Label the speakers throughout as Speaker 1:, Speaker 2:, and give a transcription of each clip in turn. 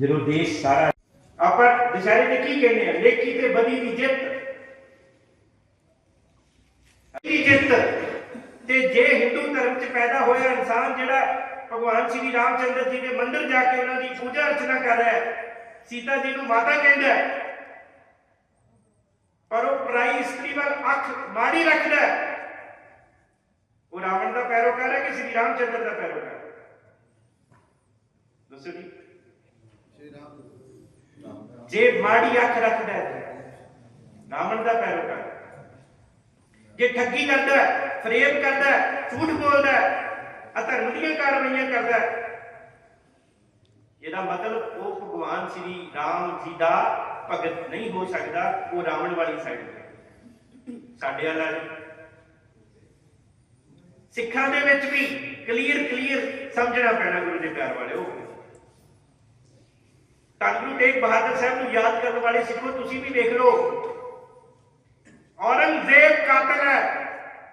Speaker 1: ਜਦੋਂ ਦੇਸ਼ ਸਾਰਾ ਆਪਾਂ ਦੁਸ਼ਹਿਰੇ ਤੇ ਕੀ ਕਹਿੰਦੇ ਆ? ਲੇਖੀ ਤੇ ਬਦੀ ਦੀ ਜਿੱਤ। ਦੀ ਜਿੱਤ ਤੇ ਜੇ ਹਿੰਦੂ ਧਰਮ 'ਚ ਪੈਦਾ ਹੋਇਆ ਇਨਸਾਨ ਜਿਹੜਾ ਭਗਵਾਨ ਸ੍ਰੀ ਰਾਮਚੰਦਰ ਜੀ ਦੇ ਮੰਦਿਰ ਜਾ ਕੇ ਉਹਨਾਂ ਦੀ ਪੂਜਾ ਅਰਚਨਾ ਕਰ ਰਿਹਾ ਹੈ, ਸੀਤਾ ਜੀ ਨੂੰ ਮਾਤਾ ਕਹਿੰਦਾ ਹੈ। ਪਰ ਉਹ ਪਰਾਈ ਇਸਤਰੀ ਵੱਲ ਅੱਖ ਮਾੜੀ ਰੱਖਦਾ ਹੈ। ਉਹ ਰਾਵਣ ਦਾ ਪੈਰੋਕਾਰ ਹੈ ਕਿ ਸ੍ਰੀ ਰਾਮਚੰਦਰ ਦਾ ਪੈਰੋਕਾਰ ਹੈ? ਦੱਸੋ ਜੀ। ਜੇ ਮਾੜੀ ਅੱਖ ਰੱਖਦਾ ਹੈ ਰਾਵਣ ਦਾ ਪੈਰੋਕਾਰ ਹੈ। ਜੇ ਠੱਗੀ ਕਰਦਾ ਹੈ, ਫਰੇਬ ਕਰਦਾ ਹੈ, ਝੂਠ ਬੋਲਦਾ ਹੈ, ਅਧਰਮ ਦੀਆਂ ਕਾਰਵਾਈਆਂ ਕਰਦਾ ਹੈ, ਇਹਦਾ ਮਤਲਬ ਉਹ ਭਗਵਾਨ ਸ੍ਰੀ ਰਾਮ ਜੀ ਦਾ ਭਗਤ ਨਹੀਂ ਹੋ ਸਕਦਾ ਉਹ ਰਾਵਣ ਵਾਲੀ ਸਾਈਡ ਤੇ। ਸਾਡੇ ਵਾਲਾ ਸਿੱਖਾਂ ਦੇ ਵਿੱਚ ਵੀ ਕਲੀਅਰ ਕਲੀਅਰ ਸਮਝਣਾ ਪੈਣਾ ਗੁਰੂ ਦੇ ਪਿਆਰ ਵਾਲਿਓ। ਧੰਨ ਗੁਰੂ ਤੇਗ ਬਹਾਦਰ ਸਾਹਿਬ ਨੂੰ ਯਾਦ ਕਰਨ ਵਾਲੇ ਸਿੱਖੋ, ਤੁਸੀਂ ਵੀ ਵੇਖ ਲਓ। ਔਰੰਗਜ਼ੇਬ ਕਾਤਲ ਹੈ।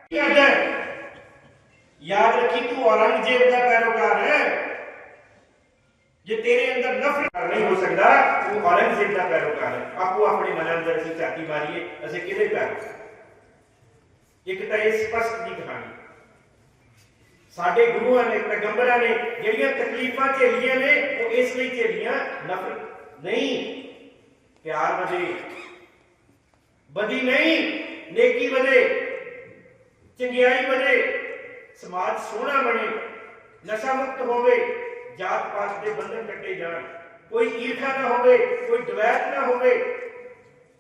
Speaker 1: ਕੀ ਹੈ? ਯਾਦ ਰੱਖੀ ਤੂੰ, ਔਰੰਗਜ਼ੇਬ ਦਾ ਪੈਰੋਕਾਰ ਹੈ। ਜੇ ਤੇਰੇ ਅੰਦਰ ਨਫ਼ਰਤ ਨਹੀਂ ਹੋ ਸਕਦਾ ਉਹ ਔਰੰਗਜ਼ੇਬ ਦਾ ਪੈਰੋਕਾਰ ਹੈ। ਆਪੋ ਆਪਣੇ ਮਨ ਅੰਦਰ ਅਸੀਂ ਝਾਤੀ ਮਾਰੀਏ, ਅਸੀਂ ਕਿਹਦੇ ਪੈਰੋਕਾਰ? ਇੱਕ ਤਾਂ ਇਹ ਸਪਸ਼ਟ ਦੀ ਕਹਾਣੀ। ਸਾਡੇ ਗੁਰੂਆਂ ਨੇ, ਪੈਗੰਬਰਾਂ ਨੇ ਜਿਹੜੀਆਂ ਤਕਲੀਫਾਂ ਝੇਲੀਆਂ ਨੇ, ਉਹ ਇਸ ਲਈ ਝੇਲੀਆਂ ਨਫ਼ਰਤ ਨਹੀਂ, ਪਿਆਰ ਵਧੇ। ਵਧੀ ਨਹੀਂ, ਨੇਕੀ ਵਧੇ। ਚੰਗਿਆਈ ਵਧੇ। ਸਮਾਜ ਸੋਹਣਾ ਬਣੇ। ਨਸ਼ਾ ਮੁਕਤ ਹੋਵੇ। ਜਾਤ ਪਾਤ ਦੇ ਬੰਧਨ ਕੱਟੇ ਜਾਣ। ਕੋਈ ਈਰਖਾ ਨਾ ਹੋਵੇ, ਕੋਈ ਦਵੈਤ ਨਾ ਹੋਵੇ।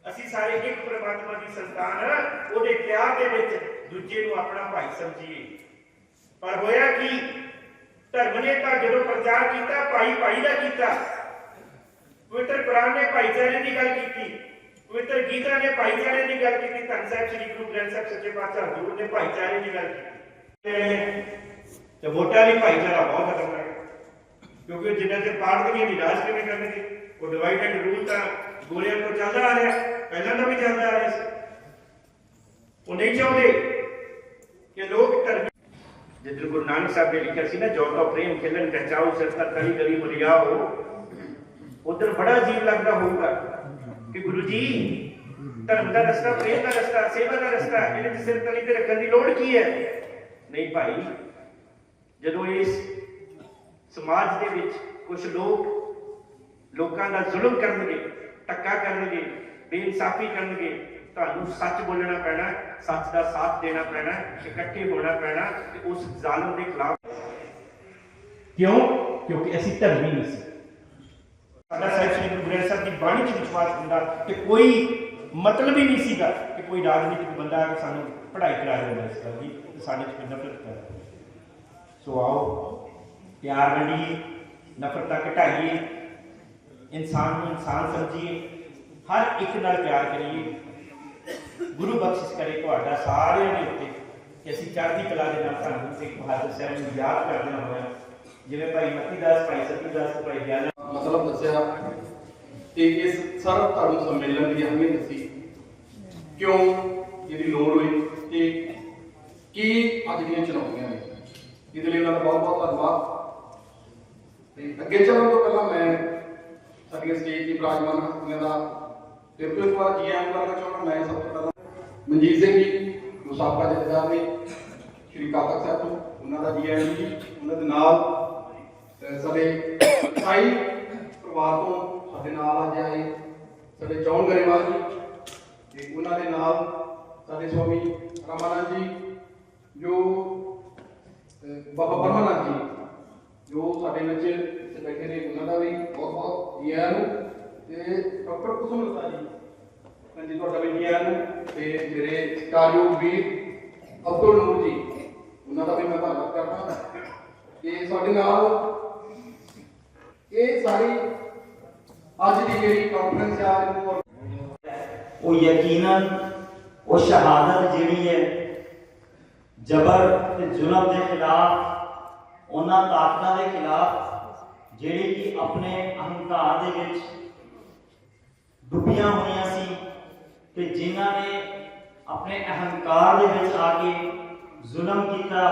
Speaker 1: ਅਸੀਂ ਸਾਰੇ ਇੱਕ ਪਰਮਾਤਮਾ ਦੀ ਸੰਤਾਨ ਹਾਂ। ਉਹਦੇ ਪਿਆਰ ਦੇ ਵਿੱਚ ਦੂਜੇ ਨੂੰ ਆਪਣਾ ਭਾਈ ਸਮਝੀਏ। ਪਰ ਹੋਇਆ ਕੀ? ਧਰਮ ਨੇ ਤਾਂ ਜਦੋਂ ਪ੍ਰਚਾਰ ਕੀਤਾ, ਭਾਈ ਭਾਈ ਦਾ ਕੀਤਾ। ਪਵਿੱਤਰ ਕੁਰਾਨ ਨੇ ਭਾਈਚਾਰੇ ਦੀ ਗੱਲ ਕੀਤੀ। ਪਵਿੱਤਰ ਗੀਤਾ ਨੇ ਭਾਈਚਾਰੇ ਦੀ ਗੱਲ ਕੀਤੀ। ਧੰਨ ਸਾਹਿਬ ਸ੍ਰੀ ਗੁਰੂ ਗ੍ਰੰਥ ਸਾਹਿਬ ਸੱਚੇ ਪਾਤਸ਼ਾਹ ਗੁਰੂ ਨੇ ਭਾਈਚਾਰੇ ਦੀ ਗੱਲ ਕੀਤੀ। ਤੇ ਵੋਟਾਂ ਲਈ ਭਾਈਚਾਰਾ ਬਹੁਤ ਖਤਰਨਾਕ ਹੈ। ਕਿਉਂਕਿ ਜਿੰਨਾ ਚਿਰ ਪਾਰਟੀਆਂ ਦੀ ਰਾਜ ਕਿਵੇਂ ਕਰਨਗੇ? ਉਹ ਡਿਵਾਈਡ ਐਂਡ ਰੂਲ ਤਾਂ ਗੋਲਿਆਂ ਤੋਂ ਚੱਲਦਾ ਆ ਰਿਹਾ। ਪਹਿਲਾਂ ਤਾਂ ਵੀ ਚੱਲਦਾ ਆ ਰਿਹਾ ਸੀ। ਉਹ ਨਹੀਂ ਚਾਹੁੰਦੇ ਕਿ ਲੋਕ ਧਰਮ ਜਿੱਦਨ ਗੁਰੂ ਨਾਨਕ ਸਾਹਿਬ ਨੇ ਲਿਖਿਆ ਸੀ ਨਾ, ਜੋ ਤੋ ਪ੍ਰੇਮ ਖਿਲਨ ਕਚਾਉ ਸਰਤਾ ਕਲੀ ਗਲੀ ਮੁਰਿਆਓ ਉਧਰ ਬੜਾ ਅਜੀਬ ਲੱਗਦਾ ਹੋਊਗਾ ਕਿ ਗੁਰੂ ਜੀ, ਧਰਮ ਦਾ ਰਸਤਾ, ਪ੍ਰੇਮ ਦਾ ਰਸਤਾ, ਸੇਵਾ ਦਾ ਰਸਤਾ, ਇਹਦੇ ਚ ਸਿਰ ਤਲੀ ਤੇ ਰੱਖਣ ਦੀ ਲੋੜ ਕੀ ਹੈ? ਨਹੀਂ ਭਾਈ, ਜਦੋਂ ਇਸ ਸਮਾਜ ਦੇ ਵਿੱਚ ਕੁਝ ਲੋਕ ਲੋਕਾਂ ਦਾ ਜ਼ੁਲਮ ਕਰਨਗੇ, ਧੱਕਾ ਕਰਨਗੇ, ਬੇਇਨਸਾਫੀ ਕਰਨਗੇ ਤੁਹਾਨੂੰ ਸੱਚ ਬੋਲਣਾ ਪੈਣਾ ਸੱਚ ਦਾ ਸਾਥ ਦੇਣਾ ਪੈਣਾ ਇਕੱਠੇ ਹੋਣਾ ਪੈਣਾ ਤੇ ਉਸ ਜ਼ਾਲਮ ਦੇ ਖਿਲਾਫ ਕਿਉਂ? ਕਿਉਂਕਿ ਅਸੀਂ ਧਰਮੀ ਨਹੀਂ ਸੀ। ਸਾਡਾ ਸਾਹਿਬ ਸ੍ਰੀ ਗੁਰੂ ਗ੍ਰੰਥ ਸਾਹਿਬ ਦੀ ਬਾਣੀ 'ਚ ਵਿਸ਼ਵਾਸ ਹੁੰਦਾ ਕਿ ਕੋਈ ਮਤਲਬ ਹੀ ਨਹੀਂ ਸੀਗਾ ਕਿ ਕੋਈ ਰਾਜਨੀਤਿਕ ਬੰਦਾ ਆ ਕੇ ਸਾਨੂੰ ਪੜ੍ਹਾਈ ਕਰਾ ਦਿੰਦਾ ਇਸ ਗੱਲ ਦੀ ਤੇ ਸਾਡੇ 'ਚ ਕੋਈ ਨਫ਼ਰਤ ਕਰ ਸੋ ਆਓ ਪਿਆਰ ਵੰਡੀਏ ਨਫ਼ਰਤਾਂ ਘਟਾਈਏ ਇਨਸਾਨ ਨੂੰ ਇਨਸਾਨ ਸਮਝੀਏ ਹਰ ਇੱਕ ਨਾਲ ਪਿਆਰ ਕਰੀਏ। ਗੁਰੂ ਬਖਸ਼ਿਸ਼ ਕਰੇ, ਤੁਹਾਡਾ ਸਾਰਿਆਂ ਦੇ ਉੱਤੇ ਕਿ ਅਸੀਂ ਚੜ੍ਹਦੀ ਕਲਾ ਦੇ ਨਾਲ ਸਾਨੂੰ ਸਿੱਖ ਬਹਾਦਰ ਸਾਹਿਬ ਨੂੰ ਯਾਦ ਕਰਦਿਆਂ ਹੋਇਆ ਜਿਵੇਂ ਭਾਈ ਮਤੀ ਦਾਸ ਭਾਈ ਸਤੀ ਦਾਸ ਤੇ ਭਾਈ ਗਿਆਨ
Speaker 2: ਮਤਲਬ ਦੱਸਿਆ ਕਿ ਇਸ ਸਰਵ ਧਰਮ ਸੰਮੇਲਨ ਦੀ ਅਹਿਮੀਅਤ ਦੱਸੀ ਕਿਉਂ? ਇਹਦੀ ਲੋੜ ਹੋਈ ਤੇ ਕੀ ਅੱਜ ਦੀਆਂ ਚੁਣੌਤੀਆਂ ਨੇ? ਇਹਦੇ ਲਈ ਉਹਨਾਂ ਦਾ ਬਹੁਤ ਬਹੁਤ ਧੰਨਵਾਦ। ਤੇ ਅੱਗੇ ਚੱਲਣ ਤੋਂ ਪਹਿਲਾਂ ਮੈਂ ਸਾਡੀਆਂ ਸਟੇਜ ਦੀ ਬਰਾਜਮਾਨ ਹਸਤੀਆਂ ਦਾ ਫਿਰ ਤੋਂ ਜੀ ਆਇਆਂ ਕਰਨਾ ਚਾਹੁੰਦਾ, ਮੈਂ ਸਭ ਤੋਂ ਪਹਿਲਾਂ ਮਨਜੀਤ ਸਿੰਘ ਜੀ ਜੋ ਸਾਬਕਾ ਜਥੇਦਾਰ ਨੇ, ਸ਼੍ਰੀ ਕਾਤਕ ਸਾਹਿਬ ਤੋਂ, ਉਹਨਾਂ ਦਾ ਜੀ ਆਇਆਂ ਜੀ, ਉਹਨਾਂ ਦੇ ਨਾਲ ਸਾਡੇ ਸਾਈ ਪਰਿਵਾਰ ਤੋਂ ਸਾਡੇ ਨਾਲ ਅੱਜ ਆਏ, ਸਾਡੇ ਚੌਣ ਗਰੇਵਾਲ ਜੀ, ਤੇ ਉਹਨਾਂ ਦੇ ਨਾਲ ਸਾਡੇ ਸਵਾਮੀ ਰਾਮਾਨੰਦ ਜੀ, ਜੋ ਬਾਬਾ ਪਰਮਾਨੰਦ ਜੀ, ਜੋ ਸਾਡੇ ਵਿੱਚ ਇੱਥੇ ਬੈਠੇ ਨੇ, ਉਹਨਾਂ ਦਾ ਵੀ ਬਹੁਤ ਬਹੁਤ ਜੀ ਆਇਆਂ ਨੂੰ ਤੇ ਡਾਕਟਰ ਕੁਸਮ ਲਤਾ ਜੀ ਹਾਂਜੀ, ਤੁਹਾਡਾ ਵੀ ਤੇ ਮੇਰੇ ਸਤਿਕਾਰਯੋਗ ਵੀਰ ਅਬਦੁਲ ਨੂਰ ਜੀ, ਉਹਨਾਂ ਦਾ ਵੀ ਮੈਂ ਧੰਨਵਾਦ ਕਰਦਾ ਕਿ ਸਾਡੇ ਨਾਲ ਇਹ ਸਾਰੀ ਅੱਜ ਦੀ ਜਿਹੜੀ ਕਾਨਫਰੰਸ ਆ, ਇਹਨੂੰ
Speaker 3: ਉਹ ਯਕੀਨਨ ਉਹ ਸ਼ਹਾਦਤ ਜਿਹੜੀ ਹੈ, ਜ਼ਬਰ ਤੇ ਜ਼ੁਲਮ ਦੇ ਖਿਲਾਫ, ਉਹਨਾਂ ਤਾਕਤਾਂ ਦੇ ਖਿਲਾਫ, ਜਿਹੜੀ ਕਿ ਆਪਣੇ ਅਹੰਕਾਰ ਦੇ ਵਿੱਚ ਡੁੱਬੀਆਂ ਹੋਈਆਂ ਸੀ ਤੇ ਜਿਨ੍ਹਾਂ ਨੇ ਆਪਣੇ ਅਹੰਕਾਰ ਦੇ ਵਿੱਚ ਆ ਕੇ ਜ਼ੁਲਮ ਕੀਤਾ,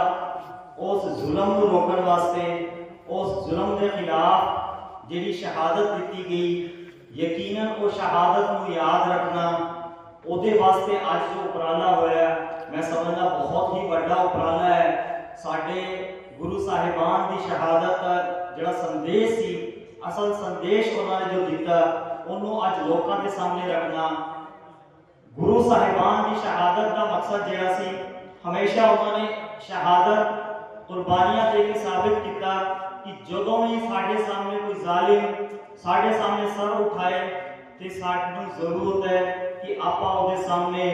Speaker 3: ਉਸ ਜ਼ੁਲਮ ਨੂੰ ਰੋਕਣ ਵਾਸਤੇ, ਉਸ ਜ਼ੁਲਮ ਦੇ ਖਿਲਾਫ ਜਿਹੜੀ ਸ਼ਹਾਦਤ ਦਿੱਤੀ ਗਈ, ਯਕੀਨਨ ਉਹ ਸ਼ਹਾਦਤ ਨੂੰ ਯਾਦ ਰੱਖਣਾ, ਉਹਦੇ ਵਾਸਤੇ ਅੱਜ ਜੋ ਉਪਰਾਲਾ ਹੋਇਆ, ਮੈਂ ਸਮਝਦਾ ਬਹੁਤ ਹੀ ਵੱਡਾ ਉਪਰਾਲਾ ਹੈ। ਸਾਡੇ ਗੁਰੂ ਸਾਹਿਬਾਨ ਦੀ ਸ਼ਹਾਦਤ ਦਾ ਜਿਹੜਾ ਸੰਦੇਸ਼ ਸੀ, ਅਸਲ ਸੰਦੇਸ਼ ਉਹਨਾਂ ਨੇ ਜੋ ਦਿੱਤਾ ਉਹਨੂੰ ਅੱਜ ਲੋਕਾਂ ਦੇ ਸਾਹਮਣੇ ਰੱਖਣਾ ਗੁਰੂ ਸਾਹਿਬਾਨ ਦੀ ਸ਼ਹਾਦਤ ਦਾ ਮਕਸਦ ਜਿਹੜਾ ਸੀ, ਹਮੇਸ਼ਾ ਉਹਨਾਂ ਨੇ ਸ਼ਹਾਦਤ ਕੁਰਬਾਨੀਆਂ ਦੇ ਕੇ ਸਾਬਿਤ ਕੀਤਾ ਕਿ ਜਦੋਂ ਵੀ ਸਾਡੇ ਸਾਹਮਣੇ ਕੋਈ ਜ਼ਾਲਿਮ ਸਾਡੇ ਸਾਹਮਣੇ ਸਰ ਉਠਾਏ ਤੇ ਸਾਨੂੰ ਜ਼ਰੂਰਤ ਹੈ ਕਿ ਆਪਾਂ ਉਹਦੇ ਸਾਹਮਣੇ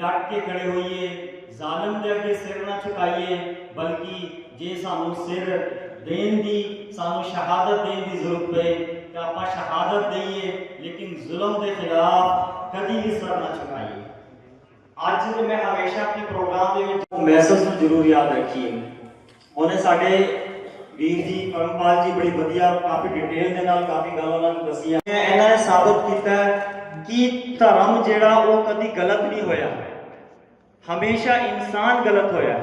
Speaker 3: ਡਟ ਕੇ ਖੜੇ ਹੋਈਏ, ਜ਼ਾਲਿਮ ਦੇ ਅੱਗੇ ਸਿਰ ਨਾ ਝੁਕਾਈਏ, ਬਲਕਿ ਜੇ ਸਾਨੂੰ ਸਿਰ ਦੇਣ ਦੀ, ਸਾਨੂੰ ਸ਼ਹਾਦਤ ਦੇਣ ਦੀ ਜ਼ਰੂਰਤ ਪਏ, ਤਾਂ ਆਪਾਂ ਸ਼ਹਾਦਤ ਦਈਏ। ਲੇਕਿਨ ਜ਼ੁਲਮ ਦੇ ਖਿਲਾਫ ਕਦੀ ਵੀ ਸਰ ਨਾ ਝੁਕਾਈਏ। ਅੱਜ ਤੇ ਮੈਂ ਹਮੇਸ਼ਾ ਆਪਣੇ ਪ੍ਰੋਗਰਾਮ ਦੇ ਵਿੱਚ ਉਹ ਮੈਸੇਜ ਨੂੰ ਜ਼ਰੂਰ ਯਾਦ ਰੱਖੀਏ। ਉਹਨੇ ਸਾਡੇ ਵੀਰ ਜੀ ਕਰਮਪਾਲ ਜੀ ਬੜੀ ਵਧੀਆ, ਕਾਫੀ ਡਿਟੇਲ ਦੇ ਨਾਲ ਕਾਫੀ ਗੱਲ ਉਹਨਾਂ ਨੂੰ ਦੱਸੀਆਂ। ਇਹਨਾਂ ਨੇ ਸਾਬਤ ਕੀਤਾ ਕਿ ਧਰਮ ਜਿਹੜਾ ਉਹ ਕਦੀ ਗਲਤ ਨਹੀਂ ਹੋਇਆ। ਹਮੇਸ਼ਾ ਇਨਸਾਨ ਗਲਤ ਹੋਇਆ।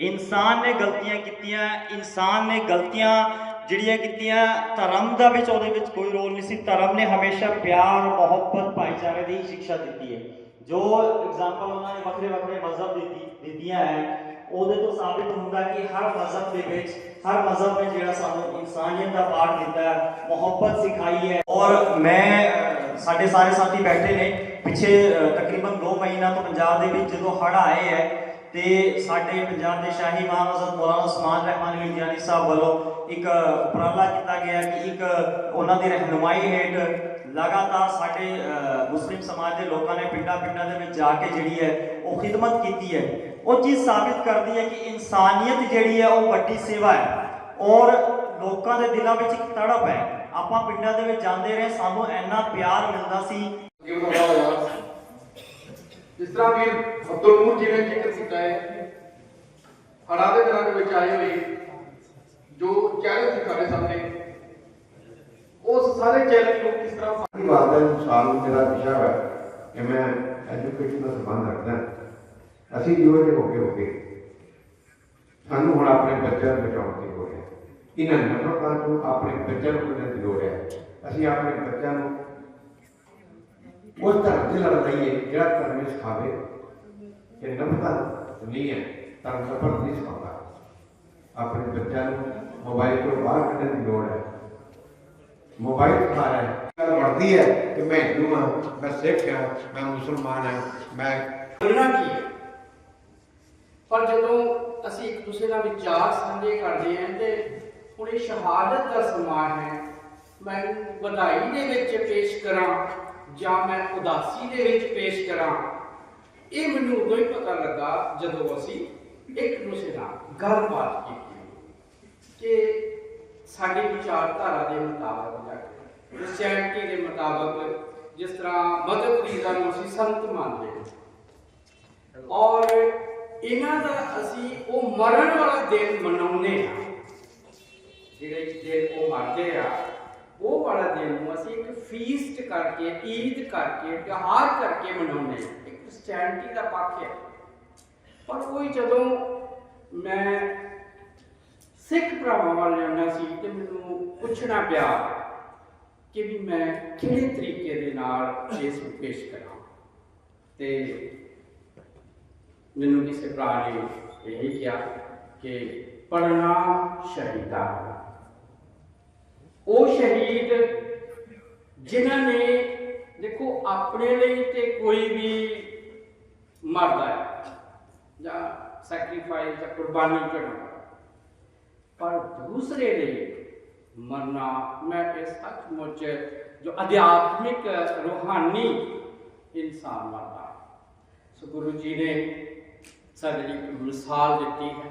Speaker 3: ਇਨਸਾਨ ਨੇ ਗਲਤੀਆਂ ਕੀਤੀਆਂ, ਇਨਸਾਨ ਨੇ ਗਲਤੀਆਂ ਜਿਹੜੀਆਂ ਕੀਤੀਆਂ ਧਰਮ ਦਾ ਵਿੱਚ ਉਹਦੇ ਵਿੱਚ ਕੋਈ ਰੋਲ ਨਹੀਂ ਸੀ। ਧਰਮ ਨੇ ਹਮੇਸ਼ਾ ਪਿਆਰ, ਮੁਹੱਬਤ, ਭਾਈਚਾਰੇ ਦੀ ਸਿੱਖਿਆ ਦਿੱਤੀ ਹੈ। ਜੋ ਐਗਜ਼ਾਮਪਲ ਉਹਨਾਂ ਨੇ ਵੱਖਰੇ ਵੱਖਰੇ ਮਜ਼ਹਬ ਦਿੱਤੀ ਦਿੱਤੀਆਂ ਹੈ, ਉਹਦੇ ਤੋਂ ਸਾਬਿਤ ਹੁੰਦਾ ਕਿ ਹਰ ਮਜ਼ਹਬ ਦੇ ਵਿੱਚ ਹਰ ਮਜ਼ਹਬ ਨੇ ਜਿਹੜਾ ਸਾਨੂੰ ਇਨਸਾਨੀਅਤ ਦਾ ਪਾਠ ਦਿੱਤਾ ਹੈ, ਮੁਹੱਬਤ ਸਿਖਾਈ ਹੈ। ਔਰ ਮੈਂ ਸਾਡੇ ਸਾਰੇ ਸਾਥੀ ਬੈਠੇ ਨੇ। ਪਿੱਛੇ ਤਕਰੀਬਨ 2 ਮਹੀਨਾ ਤੋਂ ਪੰਜਾਬ ਦੇ ਵਿੱਚ ਜਦੋਂ ਹੜ ਆਏ ਹੈ ਤੇ ਸਾਡੇ ਪੰਜਾਬ ਦੇ ਸ਼ਾਹੀ ਇਮਾਮ ਹਜ਼ਰਤ ਮੌਲਾਨਾ ਉਸਮਾਨ ਰਹਿਮਾਨ ਲਿਜਾਨੀ ਸਾਹਿਬ ਵੱਲੋਂ ਇੱਕ ਉਪਰਾਲਾ ਕੀਤਾ ਗਿਆ ਕਿ ਇੱਕ ਉਹਨਾਂ ਦੀ ਰਹਿਨੁਮਾਈ ਹੇਠ ਲਗਾਤਾਰ ਸਾਡੇ ਮੁਸਲਿਮ ਸਮਾਜ ਦੇ ਲੋਕਾਂ ਨੇ ਪਿੰਡਾਂ ਪਿੰਡਾਂ ਦੇ ਵਿੱਚ ਜਾ ਕੇ ਜਿਹੜੀ ਹੈ ਉਹ ਖਿਦਮਤ ਕੀਤੀ ਹੈ। ਉਹ ਚੀਜ਼ ਸਾਬਿਤ ਕਰਦੀ ਹੈ ਕਿ ਇਨਸਾਨੀਅਤ ਜਿਹੜੀ ਹੈ ਉਹ ਵੱਡੀ ਸੇਵਾ ਹੈ ਔਰ ਲੋਕਾਂ ਦੇ ਦਿਲਾਂ ਵਿੱਚ ਇੱਕ ਤੜਪ ਹੈ। ਆਪਾਂ ਪਿੰਡਾਂ ਦੇ ਵਿੱਚ ਜਾਂਦੇ ਰਹੇ, ਸਾਨੂੰ ਇੰਨਾ ਪਿਆਰ ਮਿਲਦਾ ਸੀ।
Speaker 2: ਅੱਗੇ ਵਧਾਇਆ ਜਿਸ ਤਰ੍ਹਾਂ ਵੀਰ ਅਬਦੁਲ ਨੂਰ ਜੀ ਨੇ ਜ਼ਿਕਰ ਕੀਤਾ ਹੈ, ਹੜ੍ਹਾਂ ਦੇ ਦਿਨਾਂ ਦੇ ਵਿੱਚ ਆਏ ਹੋਏ ਜੋ ਚੈਲੰਜ ਸੀ ਸਾਡੇ ਸਾਹਮਣੇ, ਉਸ ਸਾਰੇ ਚੈਲੰਜ ਨੂੰ ਕਿਸ ਤਰ੍ਹਾਂ
Speaker 4: ਦੀ ਬਾਤ ਹੈ ਸਾਲ ਮੇਰਾ ਵਿਸ਼ਾ ਹੈ ਕਿ ਮੈਂ ਐਜੂਕੇਸ਼ਨ ਦਾ ਸੰਬੰਧ ਰੱਖਦਾ ਅਸੀਂ ਜੋ ਜੇ ਹੋ ਕੇ ਹੋ ਕੇ ਸਾਨੂੰ ਹੁਣ ਆਪਣੇ ਬੱਚਿਆਂ ਨੂੰ ਬਚਾਉਣ ਦੀ ਲੋੜ ਹੈ। ਇਹਨਾਂ ਨਫ਼ਰਤਾਂ ਤੋਂ ਆਪਣੇ ਬੱਚਿਆਂ ਨੂੰ ਬਚਾਉਣ ਦੀ ਲੋੜ ਹੈ। ਅਸੀਂ ਆਪਣੇ ਬੱਚਿਆਂ ਨੂੰ ਉਸ ਧਰਮ ਦੇ ਨਾਲ ਲਈਏ ਜਿਹੜਾ ਧਰਮ ਨੇ ਸਿਖਾਵੇ ਕਿ ਨਫ਼ਰਤਾਂ ਨਹੀਂ ਹੈ, ਧਰਮ ਸਫਲ ਨਹੀਂ ਸਿਖਾਉਂਦਾ। ਆਪਣੇ ਬੱਚਿਆਂ ਨੂੰ ਮੋਬਾਈਲ ਤੋਂ ਬਾਹਰ ਕੱਢਣ ਦੀ ਲੋੜ ਹੈ। ਮੋਬਾਈਲ ਖਾ ਰਿਹਾ ਹੈ। ਗੱਲ ਵੜਦੀ ਹੈ ਕਿ ਮੈਂ ਹਿੰਦੂ ਹਾਂ, ਮੈਂ ਸਿੱਖ ਹਾਂ, ਮੈਂ ਮੁਸਲਮਾਨ ਹਾਂ, ਮੈਂ
Speaker 5: ਬੋਲਣਾ ਕੀ ਹੈ? ਪਰ ਜਦੋਂ ਅਸੀਂ ਇੱਕ ਦੂਸਰੇ ਨਾਲ ਵਿਚਾਰ ਸਾਂਝੇ ਕਰਦੇ ਹਾਂ ਤੇ ਹੁਣ ਇਹ ਸ਼ਹਾਦਤ ਦਾ ਸਮਾਂ ਹੈ, ਮੈਂ ਵਧਾਈ ਦੇ ਵਿੱਚ ਪੇਸ਼ ਕਰਾਂ। ਜਾਂ ਮੈਂ ਉਦਾਸੀ ਦੇ ਵਿੱਚ ਪੇਸ਼ ਕਰਾਂ? ਇਹ ਮੈਨੂੰ ਉਦੋਂ ਹੀ ਪਤਾ ਲੱਗਾ ਜਦੋਂ ਅਸੀਂ ਇੱਕ ਦੂਸਰੇ ਨਾਲ ਗੱਲਬਾਤ ਕੀਤੀ। ਕਿ ਸਾਡੀ ਵਿਚਾਰਧਾਰਾ ਦੇ ਮੁਤਾਬਕ ਜਾਂ ਕ੍ਰਿਸਚੀਅਨਿਟੀ ਦੇ ਮੁਤਾਬਕ ਜਿਸ ਤਰ੍ਹਾਂ ਮਦਰ ਤਰੀਜ਼ਾ ਨੂੰ ਅਸੀਂ ਸੰਤ ਮੰਨਦੇ ਹਾਂ। ਔਰ ਇਹਨਾਂ ਦਾ ਅਸੀਂ ਉਹ ਮਰਨ ਵਾਲਾ ਦਿਨ ਮਨਾਉਂਦੇ ਹਾਂ। ਜਿਹੜੇ ਦਿਨ ਉਹ ਮਰਦੇ ਆ, ਉਹ ਵਾਲਾ ਦਿਨ ਨੂੰ ਅਸੀਂ ਇੱਕ ਫੀਸ ਕਰਕੇ, ਈਦ ਕਰਕੇ ਤਿਉਹਾਰ ਕਰਕੇ ਮਨਾਉਂਦੇ ਇਹ ਕ੍ਰਿਸਚੀਅਨਿਟੀ ਦਾ ਪੱਖ ਹੈ। ਪਰ ਉਹ ਜਦੋਂ ਮੈਂ ਸਿੱਖ ਭਰਾਵਾਂ ਵੱਲ ਜਾਂਦਾ ਸੀ ਤੇ ਮੈਨੂੰ ਪੁੱਛਣਾ ਪਿਆ ਕਿ ਵੀ ਮੈਂ ਕਿਹੜੇ ਤਰੀਕੇ ਦੇ ਨਾਲ ਇਸ ਨੂੰ ਪੇਸ਼ ਕਰਾਂ। ਤੇ ਮੈਨੂੰ ਕਿਸੇ ਭਰਾ ਨੇ ਇਹ ਕਿਹਾ ਕਿ ਪੜਨਾ ਸ਼ਹੀਦਾ ਉਹ ਸ਼ਹੀਦ ਜਿਨ੍ਹਾਂ ਨੇ ਦੇਖੋ ਆਪਣੇ ਲਈ ਤੇ ਕੋਈ ਵੀ ਮਰਦਾ ਹੈ ਜਾਂ ਸੈਕਰੀਫਾਈਸ ਜਾਂ ਕੁਰਬਾਨੀ ਕਰਨਾ। ਪਰ ਦੂਸਰੇ ਲਈ ਮਰਨਾ, ਮੈਂ ਇਹ ਸੱਚਮੁੱਚ ਜੋ ਅਧਿਆਤਮਿਕ ਰੂਹਾਨੀ ਇਨਸਾਨ ਮਰਦਾ ਸੋ ਗੁਰੂ ਜੀ ਨੇ ਸਾਡੇ ਲਈ ਮਿਸਾਲ ਦਿੱਤੀ ਹੈ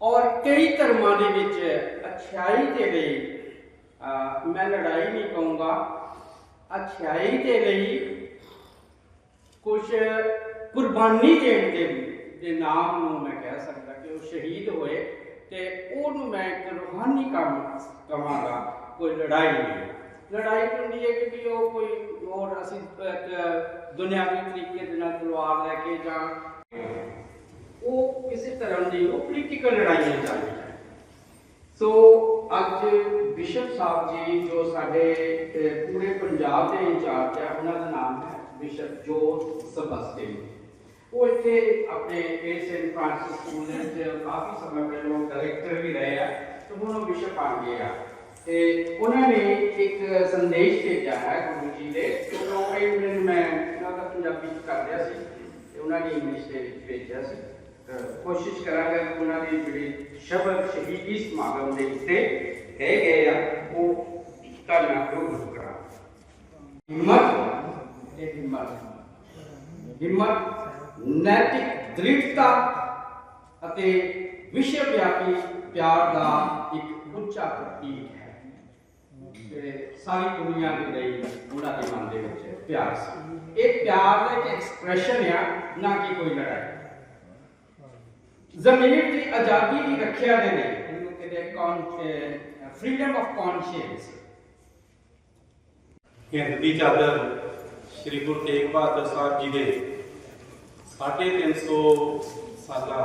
Speaker 5: ਔਰ ਕਈ ਧਰਮਾਂ ਦੇ ਵਿੱਚ ਅਛਾਈ ਦੇ ਲਈ ਮੈਂ ਲੜਾਈ ਨਹੀਂ ਕਹੂੰਗਾ ਅਛਾਈ ਦੇ ਲਈ ਕੁਝ ਕੁਰਬਾਨੀ ਦੇਣ ਦੇ ਦੇ ਨਾਮ ਨੂੰ ਮੈਂ ਕਹਿ ਸਕਦਾ ਕਿ ਉਹ ਸ਼ਹੀਦ ਹੋਏ ਤੇ ਉਹਨੂੰ ਮੈਂ ਇੱਕ ਰੂਹਾਨੀ ਕੰਮ ਕਵਾਂਗਾ ਕੋਈ ਲੜਾਈ ਨਹੀਂ। ਲੜਾਈ ਹੁੰਦੀ ਹੈ ਕਿ ਵੀ ਉਹ ਕੋਈ ਹੋਰ ਅਸੀਂ ਇੱਕ ਦੁਨਿਆਵੀ ਤਰੀਕੇ ਦੇ ਨਾਲ ਤਲਵਾਰ ਲੈ ਕੇ ਜਾਂ ਉਹ ਕਿਸੇ ਧਰਮ ਦੀ ਉਹ ਪੋਲੀਟੀਕਲ ਲੜਾਈਆਂ ਚੱਲਦੀਆਂ ਸੋ ਅੱਜ ਬਿਸ਼ਪ ਸਾਹਿਬ ਜੀ ਜੋ ਸਾਡੇ ਪੂਰੇ ਪੰਜਾਬ ਦੇ ਇੰਚਾਰਜ ਹੈ ਉਹਨਾਂ ਦਾ ਨਾਮ ਹੈ ਬਿਸ਼ਪ ਜੋਤ ਸਬਸਟਿਨ। ਉਹ ਇੱਥੇ ਆਪਣੇ ਏਡ ਸੈਂਟ ਫ੍ਰਾਂਸਿਸ ਸਕੂਲ ਦੇ ਵਿੱਚ ਕਾਫੀ ਸਮੇਂ ਪਹਿਲਾਂ ਡਾਇਰੈਕਟਰ ਵੀ ਰਹੇ ਆ, ਤੇ ਹੁਣ ਉਹ ਬਿਸ਼ਪ ਬਣ ਗਏ ਆ। ਤੇ ਉਹਨਾਂ ਨੇ ਇੱਕ ਸੰਦੇਸ਼ ਭੇਜਿਆ ਹੈ ਗੁਰੂ ਜੀ ਦੇ, ਜਦੋਂ ਇਹ ਮੈਂ, ਉਹਨਾਂ ਦਾ ਪੰਜਾਬੀ ਕਰ ਰਿਹਾ ਸੀ, ਤੇ ਉਹਨਾਂ ਨੇ ਇੰਗਲਿਸ਼ ਦੇ ਵਿੱਚ ਭੇਜਿਆ ਸੀ। ਕੋਸ਼ਿਸ਼ ਕਰਾਂਗੇ ਉਹਨਾਂ ਦੀ ਜਿਹੜੀ ਸ਼ਬਦ ਸ਼ਹੀਦੀ ਸਮਾਗਮ ਦੇ ਉੱਤੇ ਕਹੇ ਗਏ ਆ, ਉਹ ਕਰਨਾ ਜ਼ਰੂਰ ਕਰਾਂ ਹਿੰਮਤ, ਇਹ ਹਿੰਮਤ। ਹਿੰਮਤ, ਨੈਤਿਕ ਦ੍ਰਿੜਤਾ ਅਤੇ ਵਿਸ਼ਵ ਵਿਆਪੀ ਪਿਆਰ ਦਾ ਇੱਕ ਉੱਚਾ ਪ੍ਰਤੀਕ ਹੈ। ਤੇ ਸਾਰੀ ਦੁਨੀਆ ਦੇ ਲਈ ਉਹਨਾਂ ਦੇ ਮਨ ਦੇ ਵਿੱਚ ਪਿਆਰ ਸੀ। ਇਹ ਪਿਆਰ ਦਾ ਇੱਕ ਐਕਸਪ੍ਰੈਸ਼ਨ ਆ, ਨਾ ਕਿ ਕੋਈ ਲੜਾਈ। ਜ਼ਮੀਰ ਦੀ ਆਜ਼ਾਦੀ ਦੀ ਰੱਖਿਆ ਦੇ ਲਈ ਇਹਨੂੰ ਕਹਿੰਦੇ ਫ੍ਰੀडम ਆਫ ਕੌਨਸ਼ੀਅੰਸ
Speaker 6: ਹਿੰਦ ਦੀ ਚਾਦਰ ਸ੍ਰੀ ਗੁਰੂ ਤੇਗ ਬਹਾਦਰ ਸਾਹਿਬ ਜੀ ਦੇ 350 ਸਾਲਾ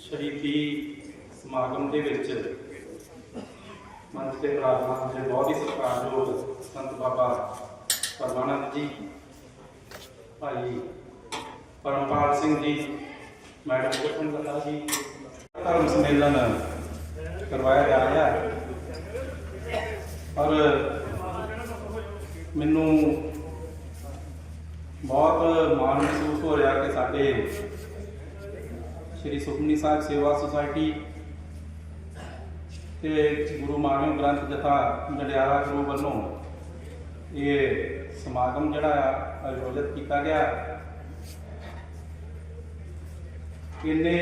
Speaker 6: ਸ਼ਹੀਦੀ ਸਮਾਗਮ ਦੇ ਵਿੱਚ ਮੰਚ ਤੇ ਪ੍ਰਾਰਥਨਾ ਦੇ ਬਹੁਤ ਹੀ ਸਤਿਕਾਰਯੋਗ ਸੰਤ ਬਾਬਾ ਪਰਮਾਨੰਦ ਜੀ, ਭਾਈ ਪਰਮਪਾਲ ਸਿੰਘ ਜੀ ਮੈਡਮ ਜਸ਼ਨ ਲੱਲਾ ਜੀ ਧਰਮ ਸੰਮੇਲਨ ਕਰਵਾਇਆ ਜਾ ਰਿਹਾ ਹੈ। ਔਰ ਮੈਨੂੰ ਬਹੁਤ ਮਾਣ ਮਹਿਸੂਸ ਹੋ ਰਿਹਾ ਕਿ ਸਾਡੇ ਸ਼੍ਰੀ ਸੁਖਮਨੀ ਸਾਹਿਬ ਸੇਵਾ ਸੁਸਾਇਟੀ ਤੇ ਗੁਰੂ ਮਾਨਵ ਗ੍ਰੰਥ ਜਥਾ ਜੜਿਆਲਾ ਗੁਰੂ ਵੱਲੋਂ ਇਹ ਸਮਾਗਮ ਜਿਹੜਾ ਆਯੋਜਿਤ ਕੀਤਾ ਗਿਆ। ਇੰਨੇ